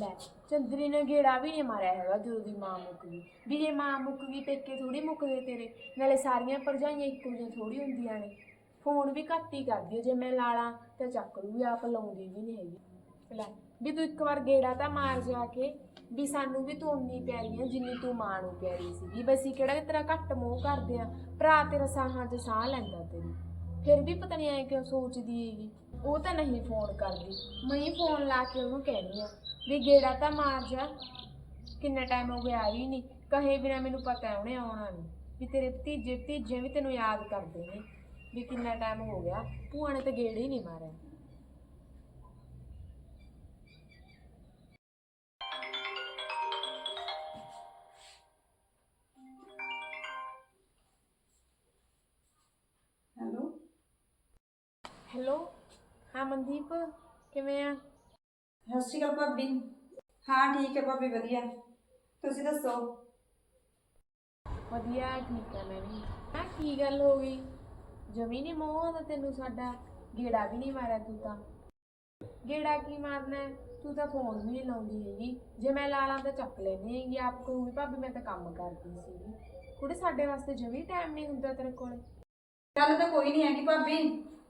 ਲੈ, ਚੰਦਰੀ ਨੇ ਗੇੜਾ ਵੀ ਨਹੀਂ ਮਾਰਿਆ ਹੈਗਾ ਜਦੋਂ ਦੀ ਮਾਂ ਮੁੱਕ ਗਈ। ਵੀ ਜੇ ਮਾਂ ਮੁੱਕ ਗਈ, ਪੇਕੇ ਥੋੜੀ ਮੁੱਕਦੇ ਤੇਰੇ? ਨਾਲੇ ਸਾਰੀਆਂ ਭਰਜਾਈਆਂ ਇੱਕੋ ਜਿਹੀਆਂ ਥੋੜੀ ਹੁੰਦੀਆਂ ਨੇ। ਫੋਨ ਵੀ ਘੱਟ ਹੀ ਕਰਦੀ ਹੈ ਜੇ ਮੈਂ ਲਾਲਾਂ ਤਾਂ ਚੱਕ ਲੂਗੀ, ਆਪ ਲਾਉਂਦੀ ਵੀ ਨਹੀਂ ਹੈਗੀ। ਲੈ, ਵੀ ਤੂੰ ਇੱਕ ਵਾਰ ਗੇੜਾ ਤਾਂ ਮਾਰ ਜਾ ਕੇ, ਵੀ ਸਾਨੂੰ ਵੀ ਤੂੰ ਉਨੀ ਪਿਆਰੀ ਆ ਜਿੰਨੀ ਤੂੰ ਮਾਂ ਨੂੰ ਪਿਆਰੀ ਸੀਗੀ। ਬਸ ਅਸੀਂ ਕਿਹੜਾ ਤੇਰਾ ਘੱਟ ਮੋਹ ਕਰਦੇ ਆ? ਭਰਾ ਤੇਰਾ ਸਾਹਾਂ 'ਚ ਸਾਹ ਲੈਂਦਾ ਤੇਰੀ। ਫਿਰ ਵੀ ਪਤਾ ਨਹੀਂ ਐ ਕਿਉਂ ਸੋਚਦੀ ਹੈਗੀ। ਉਹ ਤਾਂ ਨਹੀਂ ਫੋਨ ਕਰਦੀ। ਮੈਂ ਹੀ ਫੋਨ ਲਾ ਕੇ ਉਹਨੂੰ ਕਹਿਣੀ ਆ ਵੀ ਗੇੜਾ ਤਾਂ ਮਾਰ ਜਾ। ਕਿੰਨਾ ਟਾਈਮ ਹੋ ਗਿਆ ਆਈ ਨਹੀਂ ਕਹੇ ਬਿਨਾ ਮੈਨੂੰ ਪਤਾ ਹੈ ਉਹਨੇ ਆਉਣਾ ਨਹੀਂ ਵੀ ਤੇਰੇ ਭਤੀਜੇ ਭਤੀਜੇ ਵੀ ਤੈਨੂੰ ਯਾਦ ਕਰਦੇ ਨੇ। ਵੀ ਕਿੰਨਾ ਟਾਈਮ ਹੋ ਗਿਆ। ਭੂਆ ਨੇ ਤਾਂ ਗੇੜਾ ਹੀ ਨਹੀਂ ਮਾਰਿਆ। ਹਾਂ ਮਨਦੀਪ ਕਿਵੇਂ ਆ? ਸਤਿ ਸ਼੍ਰੀ ਅਕਾਲ ਭਾਬੀ। ਹਾਂ ਠੀਕ ਹੈ ਭਾਬੀ ਵਧੀਆ। ਤੁਸੀਂ ਦੱਸੋ? ਵਧੀਆ ਠੀਕ ਆ ਮੈਂ ਵੀ। ਹਾਂ ਕੀ ਗੱਲ ਹੋ ਗਈ? ਜਮੀ ਨਹੀਂ ਮੋਹ ਤੈਨੂੰ ਸਾਡਾ। ਗੇੜਾ ਵੀ ਨਹੀਂ ਮਾਰਿਆ ਤੂੰ ਤਾਂ। ਗੇੜਾ ਕੀ ਮਾਰਨਾ ਹੈ? ਤੂੰ ਤਾਂ ਫੋਨ ਵੀ ਨਹੀਂ ਲਾਉਂਦੀ ਹੈਗੀ। ਜੇ ਮੈਂ ਲਾ ਲਾਂ ਤਾਂ ਚੱਕ ਲੈਣੀ ਹੈਗੀ। ਆਪ ਕਹੂਗੀ ਭਾਬੀ ਮੈਂ ਤਾਂ ਕੰਮ ਕਰਦੀ ਸੀਗੀ। ਕੁੜੇ ਸਾਡੇ ਵਾਸਤੇ ਜਮੀ ਟਾਈਮ ਨਹੀਂ ਹੁੰਦਾ ਤੇਰੇ ਕੋਲ। ਗੱਲ ਤਾਂ ਕੋਈ ਨਹੀਂ ਹੈਗੀ ਭਾਬੀ।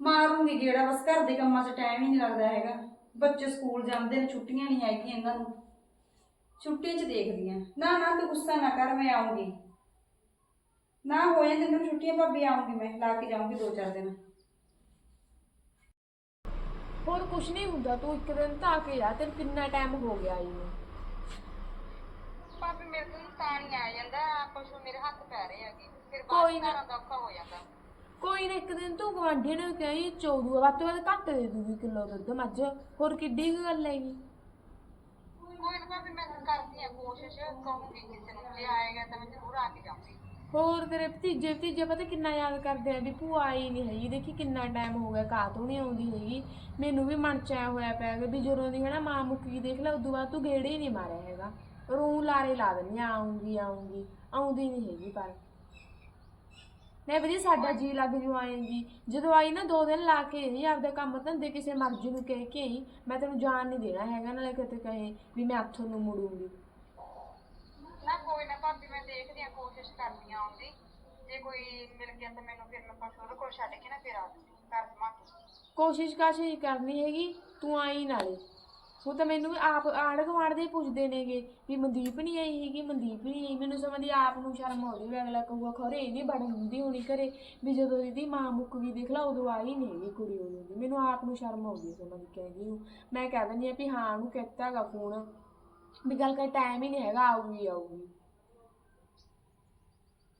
ਮਾਰੂੰਗੀ ਗੇੜਾ ਬਸ ਘਰ ਦੇ ਕੰਮਾਂ 'ਚ ਟਾਈਮ ਹੀ ਨਹੀਂ ਲੱਗਦਾ ਹੈਗਾ। ਬੱਚੇ ਸਕੂਲ ਜਾਂਦੇ ਨੇ ਛੁੱਟੀਆਂ ਨਹੀਂ ਹੈਗੀਆਂ ਇਹਨਾਂ ਨੂੰ। ਛੁੱਟੀ 'ਚ ਦੇਖਦੀ ਆ। ਨਾ ਨਾ ਤੂੰ ਗੁੱਸਾ ਨਾ ਕਰ ਮੈਂ ਆਉਂਗੀ ਨਾ ਹੋ ਜਾਂਦੇ ਤੈਨੂੰ ਛੁੱਟੀਆਂ ਭਾਬੀ ਆਉਂਗੀ ਮੈਂ ਲਾ ਕੇ ਜਾਊਂਗੀ ਦੋ ਚਾਰ ਦਿਨ। ਹੋਰ ਕੁਛ ਨਹੀਂ ਹੁੰਦਾ ਤੂੰ ਇੱਕ ਦਿਨ ਤਾਂ ਆ ਕੇ ਜਾ ਤੈਨੂੰ ਕਿੰਨਾ ਟਾਈਮ ਹੋ ਗਿਆ ਆਈ ਨੂੰ? ਭਾਬੀ ਮੇਰੇ ਤੋਂ ਤਾਂ ਨਹੀਂ ਆ ਜਾਂਦਾ ਪਸ਼ੂ ਮੇਰੇ ਹੱਥ ਪੈ ਰਹੇ ਹੈਗੇ ਫਿਰ ਕੋਈ ਬਾਅਦ ਨਾ। ਘਰਾਂ ਦਾ ਔਖਾ ਹੋ ਜਾਂਦਾ। ਕੋਈ ਨਾ ਇੱਕ ਦਿਨ ਤੂੰ ਗਵਾਂਢੀ ਨੂੰ ਕਹੀਂ ਚੋਦੂ ਵੱਧ ਤੋਂ ਵੱਧ ਘੱਟ ਦੇ ਦੂਗੀ ਕਿਲੋ ਦੁੱਧ ਮੱਝ ਹੋਰ ਕਿੱਡੀ ਕੁ ਗੱਲ ਹੈਗੀ? ਕੋਈ ਨਾ ਭਾਬੀ ਮੈਂ ਕਰਦੀ ਆ ਕੋਸ਼ਿਸ਼ ਕਹੂੰਗੀ ਕਿਸੇ ਨੂੰ ਜੇ ਆਏਗਾ ਤਾਂ ਮੈਂ ਜ਼ਰੂਰ ਆ ਕੇ ਜਾਊਂਗੀ। ਹੋਰ ਤੇਰੇ ਭਤੀਜੇ ਭਤੀਜੇ ਪਤਾ ਕਿੰਨਾ ਯਾਦ ਕਰਦੇ ਆ ਵੀ ਭੂਆ ਆਈ ਨਹੀਂ ਹੈਗੀ ਦੇਖੀ ਕਿੰਨਾ ਟਾਈਮ ਹੋ ਗਿਆ ਕਾਤੋਂ ਨਹੀਂ ਆਉਂਦੀ ਹੈਗੀ। ਮੈਨੂੰ ਵੀ ਮਨ ਚ ਆਇਆ ਹੋਇਆ ਪਿਆ ਕਿ ਵੀ ਜਦੋਂ ਦੀ ਹਨਾ ਮਾਂ ਮੁੱਕ ਦੇਖ ਲੈ ਉਦੋਂ ਬਾਅਦ ਤੂੰ ਗੇੜੇ ਹੀ ਨਹੀਂ ਮਾਰਿਆ ਹੈਗਾ। ਰੂ ਲਾਰੇ ਲਾ ਦਿੰਦੀ ਆ, ਆਉਂਗੀ ਆਉਂਗੀ ਆਉਂਦੀ ਨਹੀਂ ਹੈਗੀ ਪਰ। ਨਹੀਂ ਵਧੀਆ ਸਾਡਾ ਜੀ ਲੱਗ ਜੂ ਆਏਗੀ ਜਦੋਂ ਆਈ ਨਾ ਦੋ ਦਿਨ ਲਾ ਕੇ ਆਈ ਆਪਦਾ ਕੰਮ ਧੰਦੇ ਕਿਸੇ ਮਰਜ਼ੀ ਨੂੰ ਕਹਿ ਕੇ ਆਈ ਮੈਂ ਤੈਨੂੰ ਜਾਣ ਨਹੀਂ ਦੇਣਾ ਹੈਗਾ ਨਾਲੇ ਕਿਤੇ ਕਹੇ ਵੀ ਮੈਂ ਹੱਥੋਂ ਨੂੰ ਮੁੜੂੰਗੀ। ਨਾ ਕੋਈ ਨਾ ਭਾਬੀ ਮੈਂ ਦੇਖਦੀ ਆ ਕੋਸ਼ਿਸ਼ ਕਰਦੀ ਆ ਆਉਣ ਦੀ। ਜੇ ਕੋਈ ਮਿਲ ਗਿਆ ਤਾਂ ਮੈਨੂੰ ਫਿਰ ਮੈਂ ਪਸ਼ੂ ਉਹਦੇ ਕੋਲ ਛੱਡ ਕੇ ਨਾ ਫਿਰ ਆ ਜੂੰਗੀ ਘਰ ਸਮਾ ਕੇ। ਕੋਸ਼ਿਸ਼ ਕਾਸ਼ ਨਹੀਂ ਕਰਨੀ ਹੈਗੀ? ਤੂੰ ਆਈ ਨਾਲੇ। ਉਹ ਤਾਂ ਮੈਨੂੰ ਆਪ ਆੜ ਗਵਾੜ ਦੇ ਪੁੱਛਦੇ ਨੇਗੇ ਵੀ ਮਨਦੀਪ ਨਹੀਂ ਆਈ ਹੈਗੀ ਮਨਦੀਪ ਨਹੀਂ ਆਈ। ਮੈਨੂੰ ਸਮਝਦੀ ਆਪ ਨੂੰ ਸ਼ਰਮ ਆਉਂਦੀ ਵੀ ਅਗਲਾ ਕਹੂਗਾ ਖਰੇ ਇਹ ਨਹੀਂ ਬੜ ਹੁੰਦੀ ਹੋਣੀ ਘਰੇ ਵੀ ਜਦੋਂ ਇਹਦੀ ਮਾਂ ਮੁੱਕ ਗਈ ਦੇਖ ਲਾ ਉਦੋਂ ਆਈ ਨਹੀਂ ਹੈਗੀ ਕੁੜੀ ਉਦੋਂ ਦੀ ਮੈਨੂੰ ਆਪ ਨੂੰ ਸ਼ਰਮ ਆਉਂਦੀ ਸਮਝ ਕਹਿੰਦੀ ਨੂੰ। ਮੈਂ ਕਹਿ ਦਿੰਦੀ ਆ ਵੀ ਹਾਂ ਉਹਨੂੰ ਕੀਤਾ ਹੈਗਾ ਫੋਨ ਵੀ ਗੱਲ ਕਰ ਟਾਈਮ ਹੀ ਨਹੀਂ ਹੈਗਾ ਆਊਗੀ ਆਊਗੀ।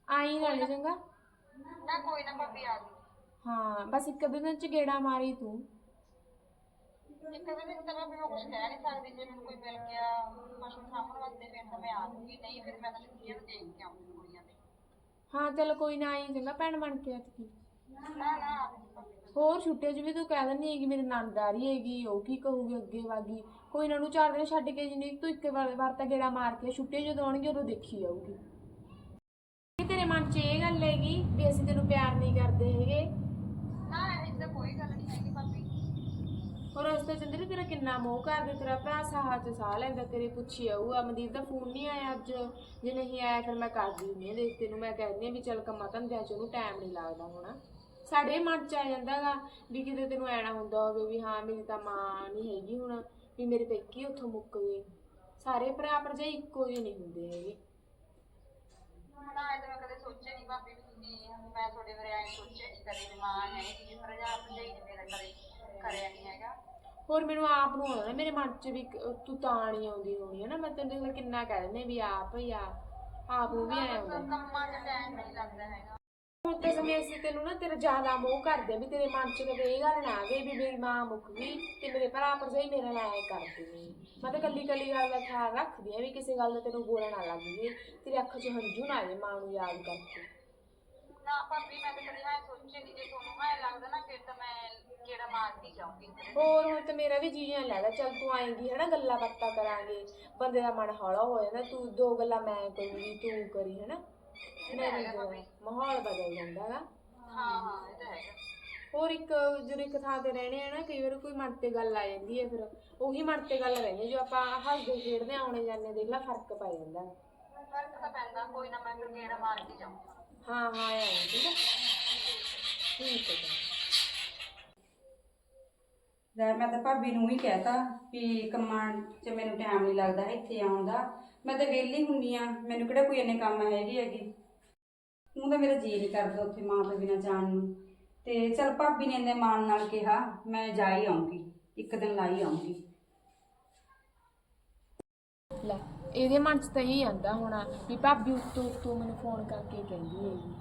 ਆਈ ਨਾਲੇ ਚੰਗਾ। ਨਾ ਕੋਈ ਨਾ ਭਾਬੀ ਆ ਹਾਂ ਬਸ ਇੱਕ ਅੱਧੇ ਦਿਨ ਚ ਗੇੜਾ ਮਾਰੀ ਤੂੰ। ਇੱਕ ਤਾਂ ਭਾਬੀ ਮੈਂ ਕੁਝ ਕਹਿ ਨਹੀਂ ਸਕਦੀ ਜੇ ਮੈਨੂੰ ਕੋਈ ਮਿਲ ਗਿਆ ਪਸ਼ੂ ਸਾਂਭਣ ਵਾਸਤੇ ਫਿਰ ਤਾਂ ਮੈਂ ਆ ਜੂੰਗੀ ਨਹੀਂ ਫਿਰ ਮੈਂ ਤਾਂ ਛੁੱਟੀਆਂ ਨੂੰ ਦੇਖ ਕੇ ਆਉਂਗੀ ਕੁੜੀਆਂ ਦੇ ਹਾਂ ਚੱਲ ਕੋਈ ਨਾ ਆਈ ਚੰਗਾ ਭੈਣ ਬਣ ਕੇ ਐਤਕੀ। ਨਾ ਨਾ। ਆ ਹੋਰ ਛੁੱਟੀਆਂ 'ਚ ਵੀ ਤੂੰ ਕਹਿ ਦਿੰਦੀ ਹੈਗੀ ਮੇਰੀ ਨੰਦਾਰੀ ਹੈਗੀ ਉਹ ਕੀ ਕਹੂਗੀ ਅੱਗੇ ਵਾਗੀ। ਕੋਈ ਨਾ ਨੂੰ ਚਾਰ ਦਿਨ ਛੱਡ ਕੇ ਜਿੰਨੀ ਤੂੰ ਇੱਕ ਵਾਰ ਵਾਰ ਤਾਂ ਗੇੜਾ ਮਾਰ ਕੇ ਛੁੱਟੀਆਂ ਜਦੋਂ ਆਉਣਗੇ ਉਦੋਂ ਦੇਖੀ ਜਾਊਗੀ। ਕੀ ਤੇਰੇ ਮਨ 'ਚ ਇਹ ਗੱਲ ਹੈਗੀ ਵੀ ਅਸੀਂ ਤੈਨੂੰ ਪਿਆਰ ਨਹੀਂ ਕਰਦੇ ਹੈਗੇ। ਨਾ ਇਹ ਤਾਂ ਕੋਈ ਗੱਲ ਨਹੀਂ ਹੈਗੀ। ਭਾਬੀ ਉਸ ਤੋਂ ਚੰਦਰ ਤੇਰਾ ਕਿੰਨਾ ਮੋਹ ਕਰਦੇ ਤੇਰਾ ਭਰਾ ਸਾਹ 'ਚ ਸਾਹ ਲੈਂਦਾ, ਤੇਰੇ ਪੁੱਛੀ ਆਊ, ਅਮਨਦੀਪ ਦਾ ਫੋਨ ਨਹੀਂ ਆਇਆ ਅੱਜ। ਜੇ ਨਹੀਂ ਆਇਆ, ਫਿਰ ਮੈਂ ਕਰਦੀ ਹੁੰਦੀ ਦੇਖ ਤੈਨੂੰ ਮੈਂ ਕਹਿੰਦੀ ਹਾਂ ਵੀ ਚੱਲ ਕੰਮਾਂ ਧੰਦਿਆਂ 'ਚ ਉਹਨੂੰ ਟਾਈਮ ਨਹੀਂ ਲੱਗਦਾ ਹੋਣਾ। ਸਾਡੇ ਮਨ 'ਚ ਆ ਜਾਂਦਾਗਾ ਵੀ ਕਿਤੇ ਤੈਨੂੰ ਐਣਾ ਹੁੰਦਾ ਹੋਵੇ ਵੀ ਹਾਂ, ਮੇਰੀ ਤਾਂ ਮਾਂ ਨਹੀਂ ਹੈਗੀ ਹੁਣ, ਵੀ ਮੇਰੇ ਪੇਕੀ ਉੱਥੋਂ ਮੁੱਕ ਗਏ ਸਾਰੇ ਭਰਾ ਭਰਜਾਈ ਇੱਕੋ ਜਿਹੇ ਨਹੀਂ ਹੁੰਦੇ ਹੈਗੇ। ਨਾ ਇਹ ਤਾਂ ਮੈਂ ਕਦੇ ਸੋਚਿਆ ਨਹੀਂ ਭਾਬੀ ਵੀ ਤੁਸੀਂ ਮੈਂ ਤੁਹਾਡੇ ਬਾਰੇ ਐਂ ਸੋਚਿਆ ਨਹੀਂ ਕਦੇ ਵੀ ਮਾਂ ਹੈ ਕਿ ਪ੍ਰਜਾ ਭਜਾਈ ਨੇ ਮੇਰਾ ਕਦੇ ਕਰਿਆ ਨਹੀਂ ਹੈਗਾ। ਹੋਰ ਮੈਨੂੰ ਆਪ ਨੂੰ ਆਉਂਦਾ ਨਾ ਮੇਰੇ ਮਨ 'ਚ ਵੀ ਤੂੰ ਤਾਂ ਨਹੀਂ ਆਉਂਦੀ ਹੋਣੀ ਹੈ ਨਾ ਮੈਂ ਤੈਨੂੰ ਦੇਖ ਲਾ ਕਿੰਨਾ ਕਹਿ ਦਿੰਦੇ ਵੀ ਆਪ ਹੀ ਆ ਆਪ ਨੂੰ ਵੀ ਆਇਆ ਹੁੰਦਾ ਕੰਮਾਂ 'ਚ ਟਾਈਮ ਨਹੀਂ ਲੱਗਦਾ ਹੈਗਾ। ਹੁਣ ਤੇ ਸਮੇਂ ਅਸੀਂ ਤੈਨੂੰ ਨਾ ਤੇਰਾ ਜ਼ਿਆਦਾ ਮੋਹ ਕਰਦੇ ਆ ਵੀ ਤੇਰੇ ਮਨ 'ਚ ਕਦੇ ਇਹ ਗੱਲ ਨਾ ਆਵੇ ਵੀ ਮੇਰੀ ਮਾਂ ਮੁੱਕ ਗਈ ਤੇ ਮੇਰੇ ਭਰਾ ਭਰਜਾਈ ਮੇਰੇ ਨਾਲ ਐ ਕਰਦੇ ਨੇ ਮੈਂ ਤਾਂ ਕੱਲੀ ਕੱਲੀ ਗੱਲ ਦਾ ਖਿਆਲ ਰੱਖਦੀ ਆ ਵੀ ਕਿਸੇ ਗੱਲ ਦਾ ਤੇਨੂੰ ਬੋਲਣਾ ਨਾ ਲੱਗ ਜੇ ਤੇਰੀ ਅੱਖ 'ਚ ਹੰਝੂ ਨਾ ਆਏ ਮਾਂ ਨੂੰ ਯਾਦ ਕਰਕੇ। ਨਾ ਭਾਬੀ ਮੈਂ ਤਾਂ ਕਦੇ ਐਂ ਸੋਚਿਆ ਨਹੀਂ ਜੇ ਤੁਹਾਨੂੰ ਐਂ ਲੱਗਦਾ ਨਾ ਫਿਰ ਤਾਂ ਮੈਂ ਕਿਹੜਾ ਮਾਰਦੀ ਜਾਊਂਗੀ। ਹੋਰ ਹੁਣ ਤੇ ਮੇਰਾ ਵੀ ਜੀਆਂ ਲੱਗਦਾ ਚੱਲ ਤੂੰ ਆਏਂਗੀ ਹਨਾ ਗੱਲਾਂ ਬਾਤਾਂ ਕਰਾਂਗੇ। ਬੰਦੇ ਦਾ ਮਨ ਹੌਲਾ ਹੋ ਜਾਂਦਾ ਤੂੰ ਦੋ ਗੱਲਾਂ ਮੈਂ ਕਰੂੰਗੀ ਤੂੰ ਕਰੀ ਹਨਾ। ਨਹੀਂ ਮਾਹੌਲ ਬਦਲ ਜਾਂਦਾ ਗਾ ਹਾਂ ਹਾਂ ਇਹ ਤਾਂ ਹੈਗਾ। ਹੋਰ ਇੱਕ ਜਦੋਂ ਇੱਕ ਥਾਂ ਤੇ ਰਹਿਣੇ ਆ ਨਾ ਕਈ ਵਾਰ ਕੋਈ ਮਨ ਤੇ ਗੱਲ ਆ ਜਾਂਦੀ ਹੈ ਫਿਰ ਉਹੀ ਮਨ ਤੇ ਗੱਲ ਰਹਿੰਦੀ ਹੈ। ਜੋ ਆਪਾਂ ਹੱਸਦੇ ਖੇਡਦੇ ਆਉਣੇ ਜਾਂਦੇ ਦੇਖ ਲੈ ਫ਼ਰਕ ਪੈ ਜਾਂਦਾ। ਫ਼ਰਕ ਤਾਂ ਪੈਂਦਾ ਕੋਈ ਨਾ ਮੈਂ ਫਿਰ ਗੇੜਾ ਮਾਰ ਕੇ ਜਾਊਂ ਹਾਂ ਹਾਂ, ਆਇਆ ਠੀਕ ਹੈ? ਠੀਕ ਹੈ। ਲੈ, ਮੈਂ ਤਾਂ ਭਾਬੀ ਨੂੰ ਹੀ ਕਹਿਤਾ ਵੀ ਕੰਮਾਂ 'ਚ ਮੈਨੂੰ ਟਾਈਮ ਨਹੀਂ ਲੱਗਦਾ ਇੱਥੇ ਆਉਣ ਦਾ। ਮੈਂ ਤਾਂ ਵਿਹਲੀ ਹੁੰਨੀ ਆ, ਮੈਨੂੰ ਕਿਹੜਾ ਕੋਈ ਇੰਨੇ ਕੰਮ ਹੈਗੇ ਹੈਗੇ। ਉਹ ਤਾਂ ਮੇਰਾ ਜੀ ਨਹੀਂ ਕਰਦਾ ਉੱਥੇ ਮਾਂ ਤੋਂ ਬਿਨਾਂ ਜਾਣ ਨੂੰ। ਤੇ ਚਲ ਭਾਬੀ ਨੇ ਇੰਨੇ ਮਾਣ ਨਾਲ ਕਿਹਾ, ਮੈਂ ਜਾ ਹੀ ਆਉਂਗੀ, ਇੱਕ ਦਿਨ ਲਾਈ ਹੀ ਆਉਂਗੀ। ਲੈ। ਇਹਦੇ ਮਨ 'ਚ ਤਾਂ ਇਹ ਆਂਦਾ ਹੋਣਾ ਵੀ ਭਾਬੀ ਉੱਤੋਂ ਉੱਤੋਂ ਮੈਨੂੰ ਫੋਨ ਕਰਕੇ ਕਹਿੰਦੀ ਹੈਗੀ।